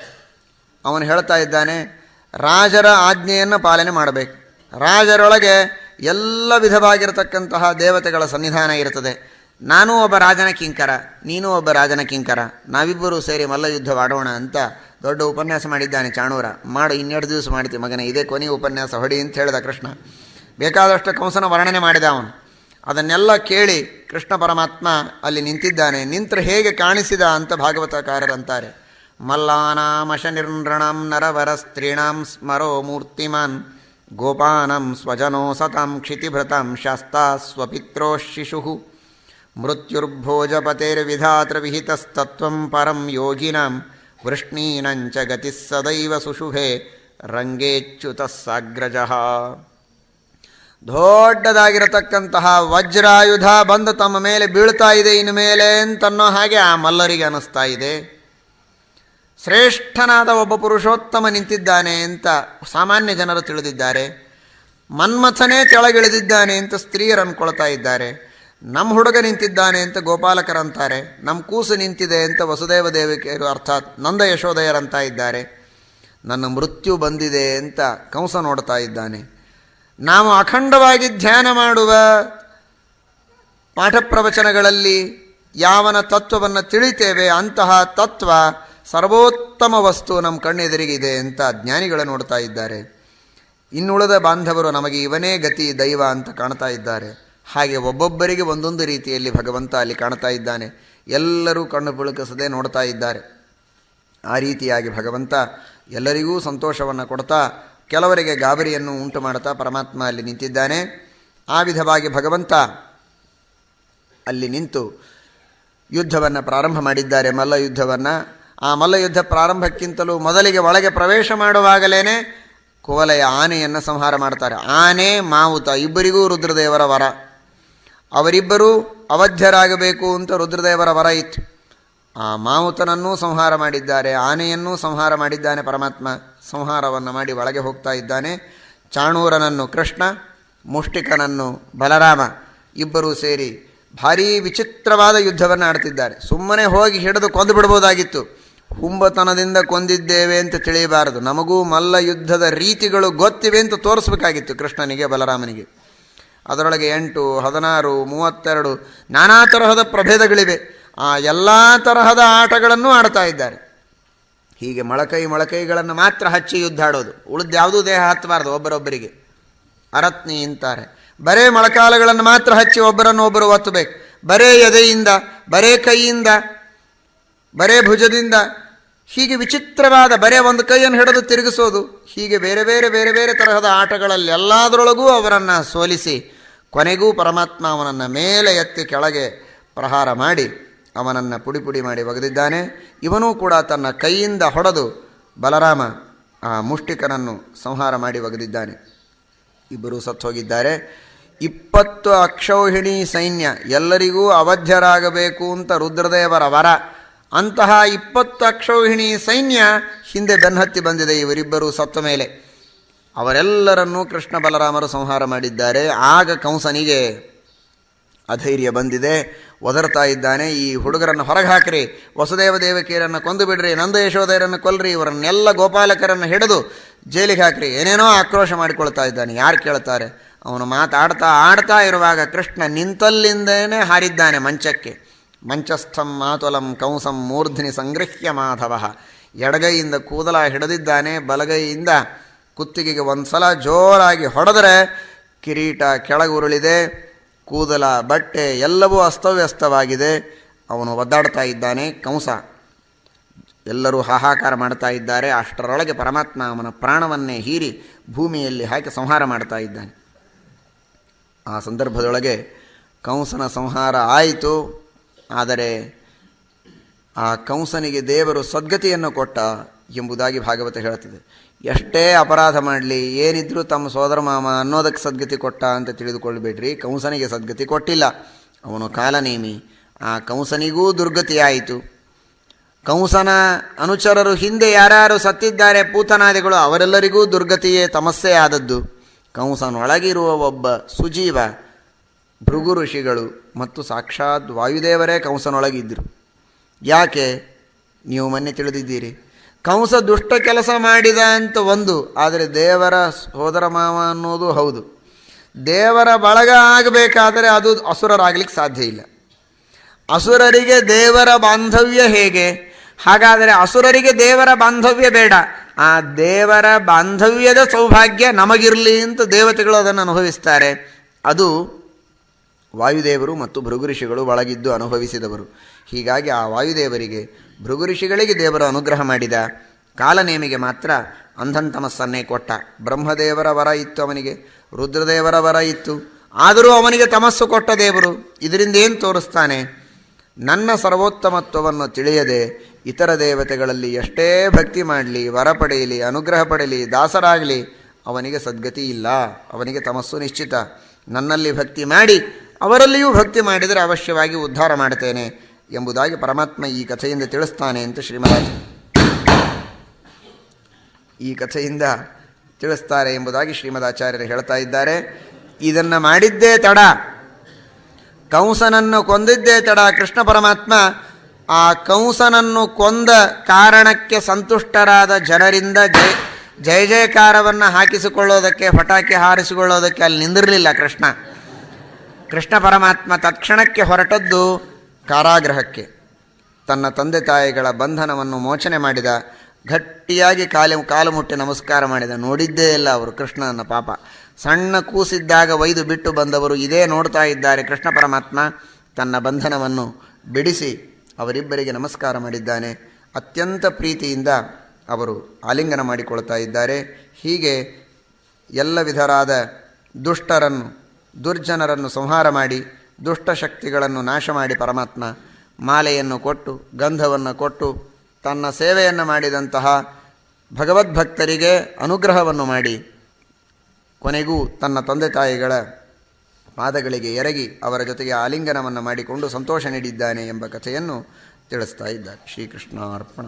ಅವನು ಹೇಳ್ತಾ ಇದ್ದಾನೆ, ರಾಜರ ಆಜ್ಞೆಯನ್ನು ಪಾಲನೆ ಮಾಡಬೇಕು. ರಾಜರೊಳಗೆ ಎಲ್ಲ ವಿಧವಾಗಿರತಕ್ಕಂತಹ ದೇವತೆಗಳ ಸನ್ನಿಧಾನ ಇರ್ತದೆ ನಾನೂ ಒಬ್ಬ ರಾಜನ ಕಿಂಕರ, ನೀನೂ ಒಬ್ಬ ರಾಜನ ಕಿಂಕರ. ನಾವಿಬ್ಬರೂ ಸೇರಿ ಮಲ್ಲಯುದ್ಧವಾಡೋಣ ಅಂತ ದೊಡ್ಡ ಉಪನ್ಯಾಸ ಮಾಡಿದ್ದಾನೆ ಚಾಣೂರ. ಮಾಡು, ಇನ್ನೆರಡು ದಿವಸ ಮಾಡ್ತೀವಿ ಮಗನೇ, ಇದೇ ಕೊನೆಯ ಉಪನ್ಯಾಸ, ಹೊಡಿ ಅಂತ ಹೇಳಿದ ಕೃಷ್ಣ. ಬೇಕಾದಷ್ಟು ಕಂಸನ ವರ್ಣನೆ ಮಾಡಿದ ಅವನು. ಅದನ್ನೆಲ್ಲ ಕೇಳಿ ಕೃಷ್ಣ ಪರಮಾತ್ಮ ಅಲ್ಲಿ ನಿಂತಿದ್ದಾನೆ. ನಿಂತರೆ ಹೇಗೆ ಕಾಣಿಸಿದ ಅಂತ ಭಾಗವತಕಾರರಂತಾರೆ. ಮಲ್ಲಾನಾಮಶ ನಿರ್ನೃಣಂ ನರವರ ಸ್ತ್ರೀಣಾಂ ಸ್ಮರೋ ಮೂರ್ತಿಮಾನ್, ಗೋಪಾನಂ ಸ್ವಜನೋ ಸತಾಂ ಕ್ಷಿತಿಭೃತಾಂ ಶಾಸ್ತಾ ಸ್ವಪಿತ್ರೋ ಶಿಶು. ವಿಹಿತಸ್ತತ್ವಂ ಪರಂ ಯೋಗಿನಾಂ ವೃಷ್ಣೀನಂಚ ಗತಿ ಸದೈವ ಸುಶುಭೆ ರಂಗೇಚ್ಯುತ ಸಾಗ್ರಜಃ. ದೊಡ್ಡದಾಗಿರತಕ್ಕಂತಹ ವಜ್ರಾಯುಧ ಬಂದು ತಮ್ಮ ಮೇಲೆ ಬೀಳ್ತಾ ಇದೆ ಇನ್ನು ಮೇಲೆ ಅಂತನ್ನೋ ಹಾಗೆ ಆ ಮಲ್ಲರಿಗೆ ಅನ್ನಿಸ್ತಾ ಇದೆ. ಶ್ರೇಷ್ಠನಾದ ಒಬ್ಬ ಪುರುಷೋತ್ತಮ ನಿಂತಿದ್ದಾನೆ ಅಂತ ಸಾಮಾನ್ಯ ಜನರು ತಿಳಿದಿದ್ದಾರೆ. ಮನ್ಮಥನೇ ಕೆಳಗಿಳಿದಿದ್ದಾನೆ ಅಂತ ಸ್ತ್ರೀಯರು ಅಂದ್ಕೊಳ್ತಾ ಇದ್ದಾರೆ. ನಮ್ಮ ಹುಡುಗ ನಿಂತಿದ್ದಾನೆ ಅಂತ ಗೋಪಾಲಕರಂತಾರೆ ನಮ್ಮ ಕೂಸು ನಿಂತಿದೆ ಅಂತ ವಸುದೇವ ದೇವಿಕೆಯರು ಅರ್ಥಾತ್ ನಂದ ಯಶೋದಯರಂತ ಇದ್ದಾರೆ, ನನ್ನ ಮೃತ್ಯು ಬಂದಿದೆ ಅಂತ ಕಂಸ ನೋಡ್ತಾ ಇದ್ದಾನೆ. ನಾವು ಅಖಂಡವಾಗಿ ಧ್ಯಾನ ಮಾಡುವ ಪಾಠ ಪ್ರವಚನಗಳಲ್ಲಿ ಯಾವನ ತತ್ವವನ್ನು ತಿಳಿತೇವೆ, ಅಂತಹ ತತ್ವ ಸರ್ವೋತ್ತಮ ವಸ್ತು ನಮ್ಮ ಕಣ್ಣೆದುರಿಗಿದೆ ಅಂತ ಜ್ಞಾನಿಗಳು ನೋಡ್ತಾ ಇದ್ದಾರೆ. ಇನ್ನುಳಿದ ಬಾಂಧವರು ನಮಗೆ ಇವನೇ ಗತಿ, ದೈವ ಅಂತ ಕಾಣ್ತಾ ಇದ್ದಾರೆ. ಹಾಗೆ ಒಬ್ಬೊಬ್ಬರಿಗೆ ಒಂದೊಂದು ರೀತಿಯಲ್ಲಿ ಭಗವಂತ ಅಲ್ಲಿ ಕಾಣ್ತಾ ಇದ್ದಾನೆ. ಎಲ್ಲರೂ ಕಣ್ಣು ಪುಳುಕಿಸದೆ ನೋಡ್ತಾ ಇದ್ದಾರೆ. ಆ ರೀತಿಯಾಗಿ ಭಗವಂತ ಎಲ್ಲರಿಗೂ ಸಂತೋಷವನ್ನು ಕೊಡ್ತಾ, ಕೆಲವರಿಗೆ ಗಾಬರಿಯನ್ನು ಉಂಟು ಮಾಡ್ತಾ ಪರಮಾತ್ಮ ಅಲ್ಲಿ ನಿಂತಿದ್ದಾನೆ. ಆ ವಿಧವಾಗಿ ಭಗವಂತ ಅಲ್ಲಿ ನಿಂತು ಯುದ್ಧವನ್ನು ಪ್ರಾರಂಭ ಮಾಡಿದ್ದಾರೆ, ಮಲ್ಲ ಯುದ್ಧವನ್ನು. ಆ ಮಲ್ಲಯುದ್ಧ ಪ್ರಾರಂಭಕ್ಕಿಂತಲೂ ಮೊದಲಿಗೆ ಒಳಗೆ ಪ್ರವೇಶ ಮಾಡುವಾಗಲೇ ಕುವಲೆಯ ಆನೆಯನ್ನು ಸಂಹಾರ ಮಾಡ್ತಾರೆ. ಆನೆ, ಮಾವುತ, ಇಬ್ಬರಿಗೂ ರುದ್ರದೇವರ ವರ. ಅವರಿಬ್ಬರೂ ಅವಧ್ಯರಾಗಬೇಕು ಅಂತ ರುದ್ರದೇವರ ವರ ಇತ್ತು. ಆ ಮಾವುತನನ್ನೂ ಸಂಹಾರ ಮಾಡಿದ್ದಾರೆ, ಆನೆಯನ್ನೂ ಸಂಹಾರ ಮಾಡಿದ್ದಾನೆ ಪರಮಾತ್ಮ, ಸಂಹಾರವನ್ನು ಮಾಡಿ ಒಳಗೆ ಹೋಗ್ತಾ ಇದ್ದಾನೆ. ಚಾಣೂರನನ್ನು ಕೃಷ್ಣ, ಮುಷ್ಟಿಕನನ್ನು ಬಲರಾಮ ಇಬ್ಬರೂ ಸೇರಿ ಭಾರೀ ವಿಚಿತ್ರವಾದ ಯುದ್ಧವನ್ನು ಆಡ್ತಿದ್ದಾರೆ. ಸುಮ್ಮನೆ ಹೋಗಿ ಹಿಡಿದು ಕೊಂದು ಬಿಡ್ಬೋದಾಗಿತ್ತು. ಹುಂಬತನದಿಂದ ಕೊಂದಿದ್ದೇವೆ ಅಂತ ತಿಳಿಯಬಾರದು. ನಮಗೂ ಮಲ್ಲ ಯುದ್ಧದ ರೀತಿಗಳು ಗೊತ್ತಿವೆ ಅಂತ ತೋರಿಸ್ಬೇಕಾಗಿತ್ತು ಕೃಷ್ಣನಿಗೆ, ಬಲರಾಮನಿಗೆ. ಅದರೊಳಗೆ ಎಂಟು, ಹದಿನಾರು, ಮೂವತ್ತೆರಡು, ನಾನಾ ತರಹದ ಪ್ರಭೇದಗಳಿವೆ. ಆ ಎಲ್ಲ ತರಹದ ಆಟಗಳನ್ನು ಆಡ್ತಾ ಇದ್ದಾರೆ. ಹೀಗೆ ಮೊಳಕೈ ಮೊಳಕೈಗಳನ್ನು ಮಾತ್ರ ಹಚ್ಚಿ ಯುದ್ಧಾಡೋದು ಉಳಿದ ಯಾವುದೂ ದೇಹ ಹತ್ತಬಾರ್ದು ಒಬ್ಬರೊಬ್ಬರಿಗೆ. ಅರತ್ನಿ ಅಂತಾರೆ. ಬರೇ ಮೊಳಕಾಲಗಳನ್ನು ಮಾತ್ರ ಹಚ್ಚಿ ಒಬ್ಬರನ್ನು ಒಬ್ಬರು ಒತ್ತಬೇಕು. ಬರೇ ಎದೆಯಿಂದ, ಬರೇ ಕೈಯಿಂದ, ಬರೇ ಭುಜದಿಂದ, ಹೀಗೆ ವಿಚಿತ್ರವಾದ ಬರೇ ಒಂದು ಕೈಯನ್ನು ಹಿಡಿದು ತಿರುಗಿಸೋದು. ಹೀಗೆ ಬೇರೆ ಬೇರೆ ಬೇರೆ ಬೇರೆ ತರಹದ ಆಟಗಳಲ್ಲಿ ಎಲ್ಲದರೊಳಗೂ ಅವರನ್ನು ಸೋಲಿಸಿ ಕೊನೆಗೂ ಪರಮಾತ್ಮ ಅವನನ್ನು ಮೇಲೆ ಎತ್ತಿ ಕೆಳಗೆ ಪ್ರಹಾರ ಮಾಡಿ ಅವನನ್ನು ಪುಡಿ ಪುಡಿ ಮಾಡಿ ಒಗೆದಿದ್ದಾನೆ. ಇವನೂ ಕೂಡ ತನ್ನ ಕೈಯಿಂದ ಹೊಡೆದು ಬಲರಾಮ ಆ ಮುಷ್ಟಿಕನನ್ನು ಸಂಹಾರ ಮಾಡಿ ಒಗೆದಿದ್ದಾನೆ. ಇಬ್ಬರೂ ಸತ್ತು ಹೋಗಿದ್ದಾರೆ. ಇಪ್ಪತ್ತು ಅಕ್ಷೌಹಿಣಿ ಸೈನ್ಯ, ಎಲ್ಲರಿಗೂ ಅವಧ್ಯರಾಗಬೇಕು ಅಂತ ರುದ್ರದೇವರ ವರ. ಅಂತಹ ಇಪ್ಪತ್ತು ಅಕ್ಷೌಹಿಣಿ ಸೈನ್ಯ ಹಿಂದೆ ಬೆನ್ನತ್ತಿ ಬಂದಿದೆ, ಇವರಿಬ್ಬರು ಸತ್ತ ಮೇಲೆ. ಅವರೆಲ್ಲರನ್ನೂ ಕೃಷ್ಣ ಬಲರಾಮರು ಸಂಹಾರ ಮಾಡಿದ್ದಾರೆ. ಆಗ ಕಂಸನಿಗೆ ಅಧೈರ್ಯ ಬಂದಿದೆ. ಒದರ್ತಾ ಇದ್ದಾನೆ. ಈ ಹುಡುಗರನ್ನು ಹೊರಗೆ ಹಾಕಿರಿ ವಸುದೇವ ದೇವಕಿಯರನ್ನು ಕೊಂದು ಬಿಡ್ರಿ. ನಂದ ಯಶೋದಯರನ್ನು ಕೊಲ್ರಿ. ಇವರನ್ನೆಲ್ಲ ಗೋಪಾಲಕರನ್ನು ಹಿಡಿದು ಜೈಲಿಗೆ ಹಾಕ್ರಿ. ಏನೇನೋ ಆಕ್ರೋಶ ಮಾಡಿಕೊಳ್ತಾ ಇದ್ದಾನೆ. ಯಾರು ಕೇಳ್ತಾರೆ? ಅವನು ಮಾತಾಡ್ತಾ ಆಡ್ತಾ ಇರುವಾಗ ಕೃಷ್ಣ ನಿಂತಲ್ಲಿಂದೇನೆ ಹಾರಿದ್ದಾನೆ ಮಂಚಕ್ಕೆ. ಮಂಚಸ್ಥಂ ಮಾತುಲಂ ಕಂಸಂ ಮೂರ್ಧನಿ ಸಂಗೃಹ್ಯ ಮಾಧವ. ಎಡಗೈಯಿಂದ ಕೂದಲ ಹಿಡಿದಿದ್ದಾನೆ. ಬಲಗೈಯಿಂದ ಕುತ್ತಿಗೆಗೆ ಒಂದು ಸಲ ಜೋರಾಗಿ ಹೊಡೆದರೆ ಕಿರೀಟ ಕೆಳಗುರುಳಿದೆ, ಕೂದಲ, ಬಟ್ಟೆ ಎಲ್ಲವೂ ಅಸ್ತವ್ಯಸ್ತವಾಗಿದೆ. ಅವನು ಒದ್ದಾಡ್ತಾ ಇದ್ದಾನೆ, ಕಂಸ. ಎಲ್ಲರೂ ಹಾಹಾಕಾರ ಮಾಡ್ತಾ ಇದ್ದಾರೆ. ಅಷ್ಟರೊಳಗೆ ಪರಮಾತ್ಮ ಅವನ ಪ್ರಾಣವನ್ನೇ ಹೀರಿ ಭೂಮಿಯಲ್ಲಿ ಹಾಕಿ ಸಂಹಾರ ಮಾಡ್ತಾ ಇದ್ದಾನೆ. ಆ ಸಂದರ್ಭದೊಳಗೆ ಕಂಸನ ಸಂಹಾರ ಆಯಿತು. ಆದರೆ ಆ ಕಂಸನಿಗೆ ದೇವರು ಸದ್ಗತಿಯನ್ನು ಕೊಟ್ಟ ಎಂಬುದಾಗಿ ಭಾಗವತ ಹೇಳ್ತದೆ ಎಷ್ಟೇ ಅಪರಾಧ ಮಾಡಲಿ, ಏನಿದ್ರೂ ತಮ್ಮ ಸೋದರ ಮಾಮ ಅನ್ನೋದಕ್ಕೆ ಸದ್ಗತಿ ಕೊಟ್ಟ ಅಂತ ತಿಳಿದುಕೊಳ್ಬೇಡ್ರಿ. ಕಂಸನಿಗೆ ಸದ್ಗತಿ ಕೊಟ್ಟಿಲ್ಲ. ಅವನು ಕಾಲನೇಮಿ. ಆ ಕಂಸನಿಗೂ ದುರ್ಗತಿಯಾಯಿತು. ಕಂಸನ ಅನುಚರರು ಹಿಂದೆ ಯಾರ್ಯಾರು ಸತ್ತಿದ್ದಾರೆ, ಪೂತನಾದಿಗಳು, ಅವರೆಲ್ಲರಿಗೂ ದುರ್ಗತಿಯೇ ತಮಸ್ಸೆ ಆದದ್ದು. ಕಂಸನೊಳಗಿರುವ ಒಬ್ಬ ಸುಜೀವ, ಭೃಗು ಋಷಿಗಳು ಮತ್ತು ಸಾಕ್ಷಾತ್ ವಾಯುದೇವರೇ ಕಂಸನೊಳಗಿದ್ದರು ಯಾಕೆ? ನೀವು ಮೊನ್ನೆ ತಿಳಿದಿದ್ದೀರಿ. ಕಂಸ ದುಷ್ಟ ಕೆಲಸ ಮಾಡಿದ ಅಂತ ಒಂದು, ಆದರೆ ದೇವರ ಸೋದರ ಮಾವ ಅನ್ನೋದು ಹೌದು. ದೇವರ ಬಳಗ ಆಗಬೇಕಾದರೆ ಅದು ಅಸುರರಾಗಲಿಕ್ಕೆ ಸಾಧ್ಯ ಇಲ್ಲ. ಅಸುರರಿಗೆ ದೇವರ ಬಾಂಧವ್ಯ ಹೇಗೆ? ಹಾಗಾದರೆ ಅಸುರರಿಗೆ ದೇವರ ಬಾಂಧವ್ಯ ಬೇಡ. ಆ ದೇವರ ಬಾಂಧವ್ಯದ ಸೌಭಾಗ್ಯ ನಮಗಿರಲಿ ಅಂತ ದೇವತೆಗಳು ಅದನ್ನು ಅನುಭವಿಸ್ತಾರೆ. ಅದು ವಾಯುದೇವರು ಮತ್ತು ಭೃಗುಋಷಿಗಳು ಒಳಗಿದ್ದು ಅನುಭವಿಸಿದವರು. ಹೀಗಾಗಿ ಆ ವಾಯುದೇವರಿಗೆ ಭೃಗುಋಷಿಗಳಿಗೆ ದೇವರು ಅನುಗ್ರಹ ಮಾಡಿದ ಕಾಲನೇಮಿಗೆ ಮಾತ್ರ ಅಂಧಂತಮಸ್ಸನ್ನೇ ಕೊಟ್ಟ. ಬ್ರಹ್ಮದೇವರ ವರ ಇತ್ತು ಅವನಿಗೆ, ರುದ್ರದೇವರ ವರ ಇತ್ತು. ಆದರೂ ಅವನಿಗೆ ತಮಸ್ಸು ಕೊಟ್ಟ ದೇವರು ಇದರಿಂದ ಏನು ತೋರಿಸ್ತಾನೆ? ನನ್ನ ಸರ್ವೋತ್ತಮತ್ವವನ್ನು ತಿಳಿಯದೆ ಇತರ ದೇವತೆಗಳಲ್ಲಿ ಎಷ್ಟೇ ಭಕ್ತಿ ಮಾಡಲಿ, ವರ ಪಡೆಯಲಿ, ಅನುಗ್ರಹ ಪಡೆಯಲಿ, ದಾಸರಾಗಲಿ, ಅವನಿಗೆ ಸದ್ಗತಿ ಇಲ್ಲ. ಅವನಿಗೆ ತಮಸ್ಸು ನಿಶ್ಚಿತ. ನನ್ನಲ್ಲಿ ಭಕ್ತಿ ಮಾಡಿ ಅವರಲ್ಲಿಯೂ ಭಕ್ತಿ ಮಾಡಿದರೆ ಅವಶ್ಯವಾಗಿ ಉದ್ಧಾರ ಮಾಡ್ತೇನೆ ಎಂಬುದಾಗಿ ಪರಮಾತ್ಮ ಈ ಕಥೆಯಿಂದ ತಿಳಿಸ್ತಾನೆ ಅಂತ ಶ್ರೀಮರಾಜ ಈ ಕಥೆಯಿಂದ ತಿಳಿಸ್ತಾರೆ ಎಂಬುದಾಗಿ ಶ್ರೀಮದಾಚಾರ್ಯರು ಹೇಳ್ತಾ ಇದ್ದಾರೆ. ಇದನ್ನು ಮಾಡಿದ್ದೇ ತಡ. ಕಂಸನನ್ನು ಕೊಂದಿದ್ದೇ ತಡ ಕೃಷ್ಣ ಪರಮಾತ್ಮ. ಆ ಕಂಸನನ್ನು ಕೊಂದ ಕಾರಣಕ್ಕೆ ಸಂತುಷ್ಟರಾದ ಜನರಿಂದ ಜಯ ಜಯ ಜಯಕಾರವನ್ನು ಹಾಕಿಸಿಕೊಳ್ಳೋದಕ್ಕೆ, ಪಟಾಕಿ ಹಾರಿಸಿಕೊಳ್ಳೋದಕ್ಕೆ ಅಲ್ಲಿ ನಿಂದಿರಲಿಲ್ಲ ಕೃಷ್ಣ. ಕೃಷ್ಣ ಪರಮಾತ್ಮ ತತ್ಕ್ಷಣಕ್ಕೆ ಹೊರಟದ್ದು ಕಾರಾಗೃಹಕ್ಕೆ. ತನ್ನ ತಂದೆ ತಾಯಿಗಳ ಬಂಧನವನ್ನು ಮೋಚನೆ ಮಾಡಿದ, ಗಟ್ಟಿಯಾಗಿ ಕಾಲು ಕಾಲು ಮುಟ್ಟಿ ನಮಸ್ಕಾರ ಮಾಡಿದ, ನೋಡಿದ್ದೇ ಇಲ್ಲ ಅವರು ಕೃಷ್ಣನ ಪಾಪ. ಸಣ್ಣ ಕೂಸಿದ್ದಾಗ ಒಯ್ದು ಬಿಟ್ಟು ಬಂದವರು ಇದೇ ನೋಡ್ತಾ ಇದ್ದಾರೆ ಕೃಷ್ಣ ಪರಮಾತ್ಮ. ತನ್ನ ಬಂಧನವನ್ನು ಬಿಡಿಸಿ ಅವರಿಬ್ಬರಿಗೆ ನಮಸ್ಕಾರ ಮಾಡಿದ್ದಾನೆ. ಅತ್ಯಂತ ಪ್ರೀತಿಯಿಂದ ಅವರು ಆಲಿಂಗನ ಮಾಡಿಕೊಳ್ತಾ ಇದ್ದಾರೆ. ಹೀಗೆ ಎಲ್ಲ ವಿಧರಾದ ದುಷ್ಟರನ್ನು ದುರ್ಜನರನ್ನು ಸಂಹಾರ ಮಾಡಿ ದುಷ್ಟಶಕ್ತಿಗಳನ್ನು ನಾಶ ಮಾಡಿ ಪರಮಾತ್ಮ ಮಾಲೆಯನ್ನು ಕೊಟ್ಟು, ಗಂಧವನ್ನು ಕೊಟ್ಟು, ತನ್ನ ಸೇವೆಯನ್ನು ಮಾಡಿದಂತಹ ಭಗವದ್ಭಕ್ತರಿಗೆ ಅನುಗ್ರಹವನ್ನು ಮಾಡಿ, ಕೊನೆಗೂ ತನ್ನ ತಂದೆ ತಾಯಿಗಳ ಪಾದಗಳಿಗೆ ಎರಗಿ ಅವರ ಜೊತೆಗೆ ಆಲಿಂಗನವನ್ನು ಮಾಡಿಕೊಂಡು ಸಂತೋಷ ನೀಡಿದ್ದಾನೆ ಎಂಬ ಕಥೆಯನ್ನು ತಿಳಿಸ್ತಾ ಇದ್ದಾರೆ. ಶ್ರೀಕೃಷ್ಣ ಅರ್ಪಣ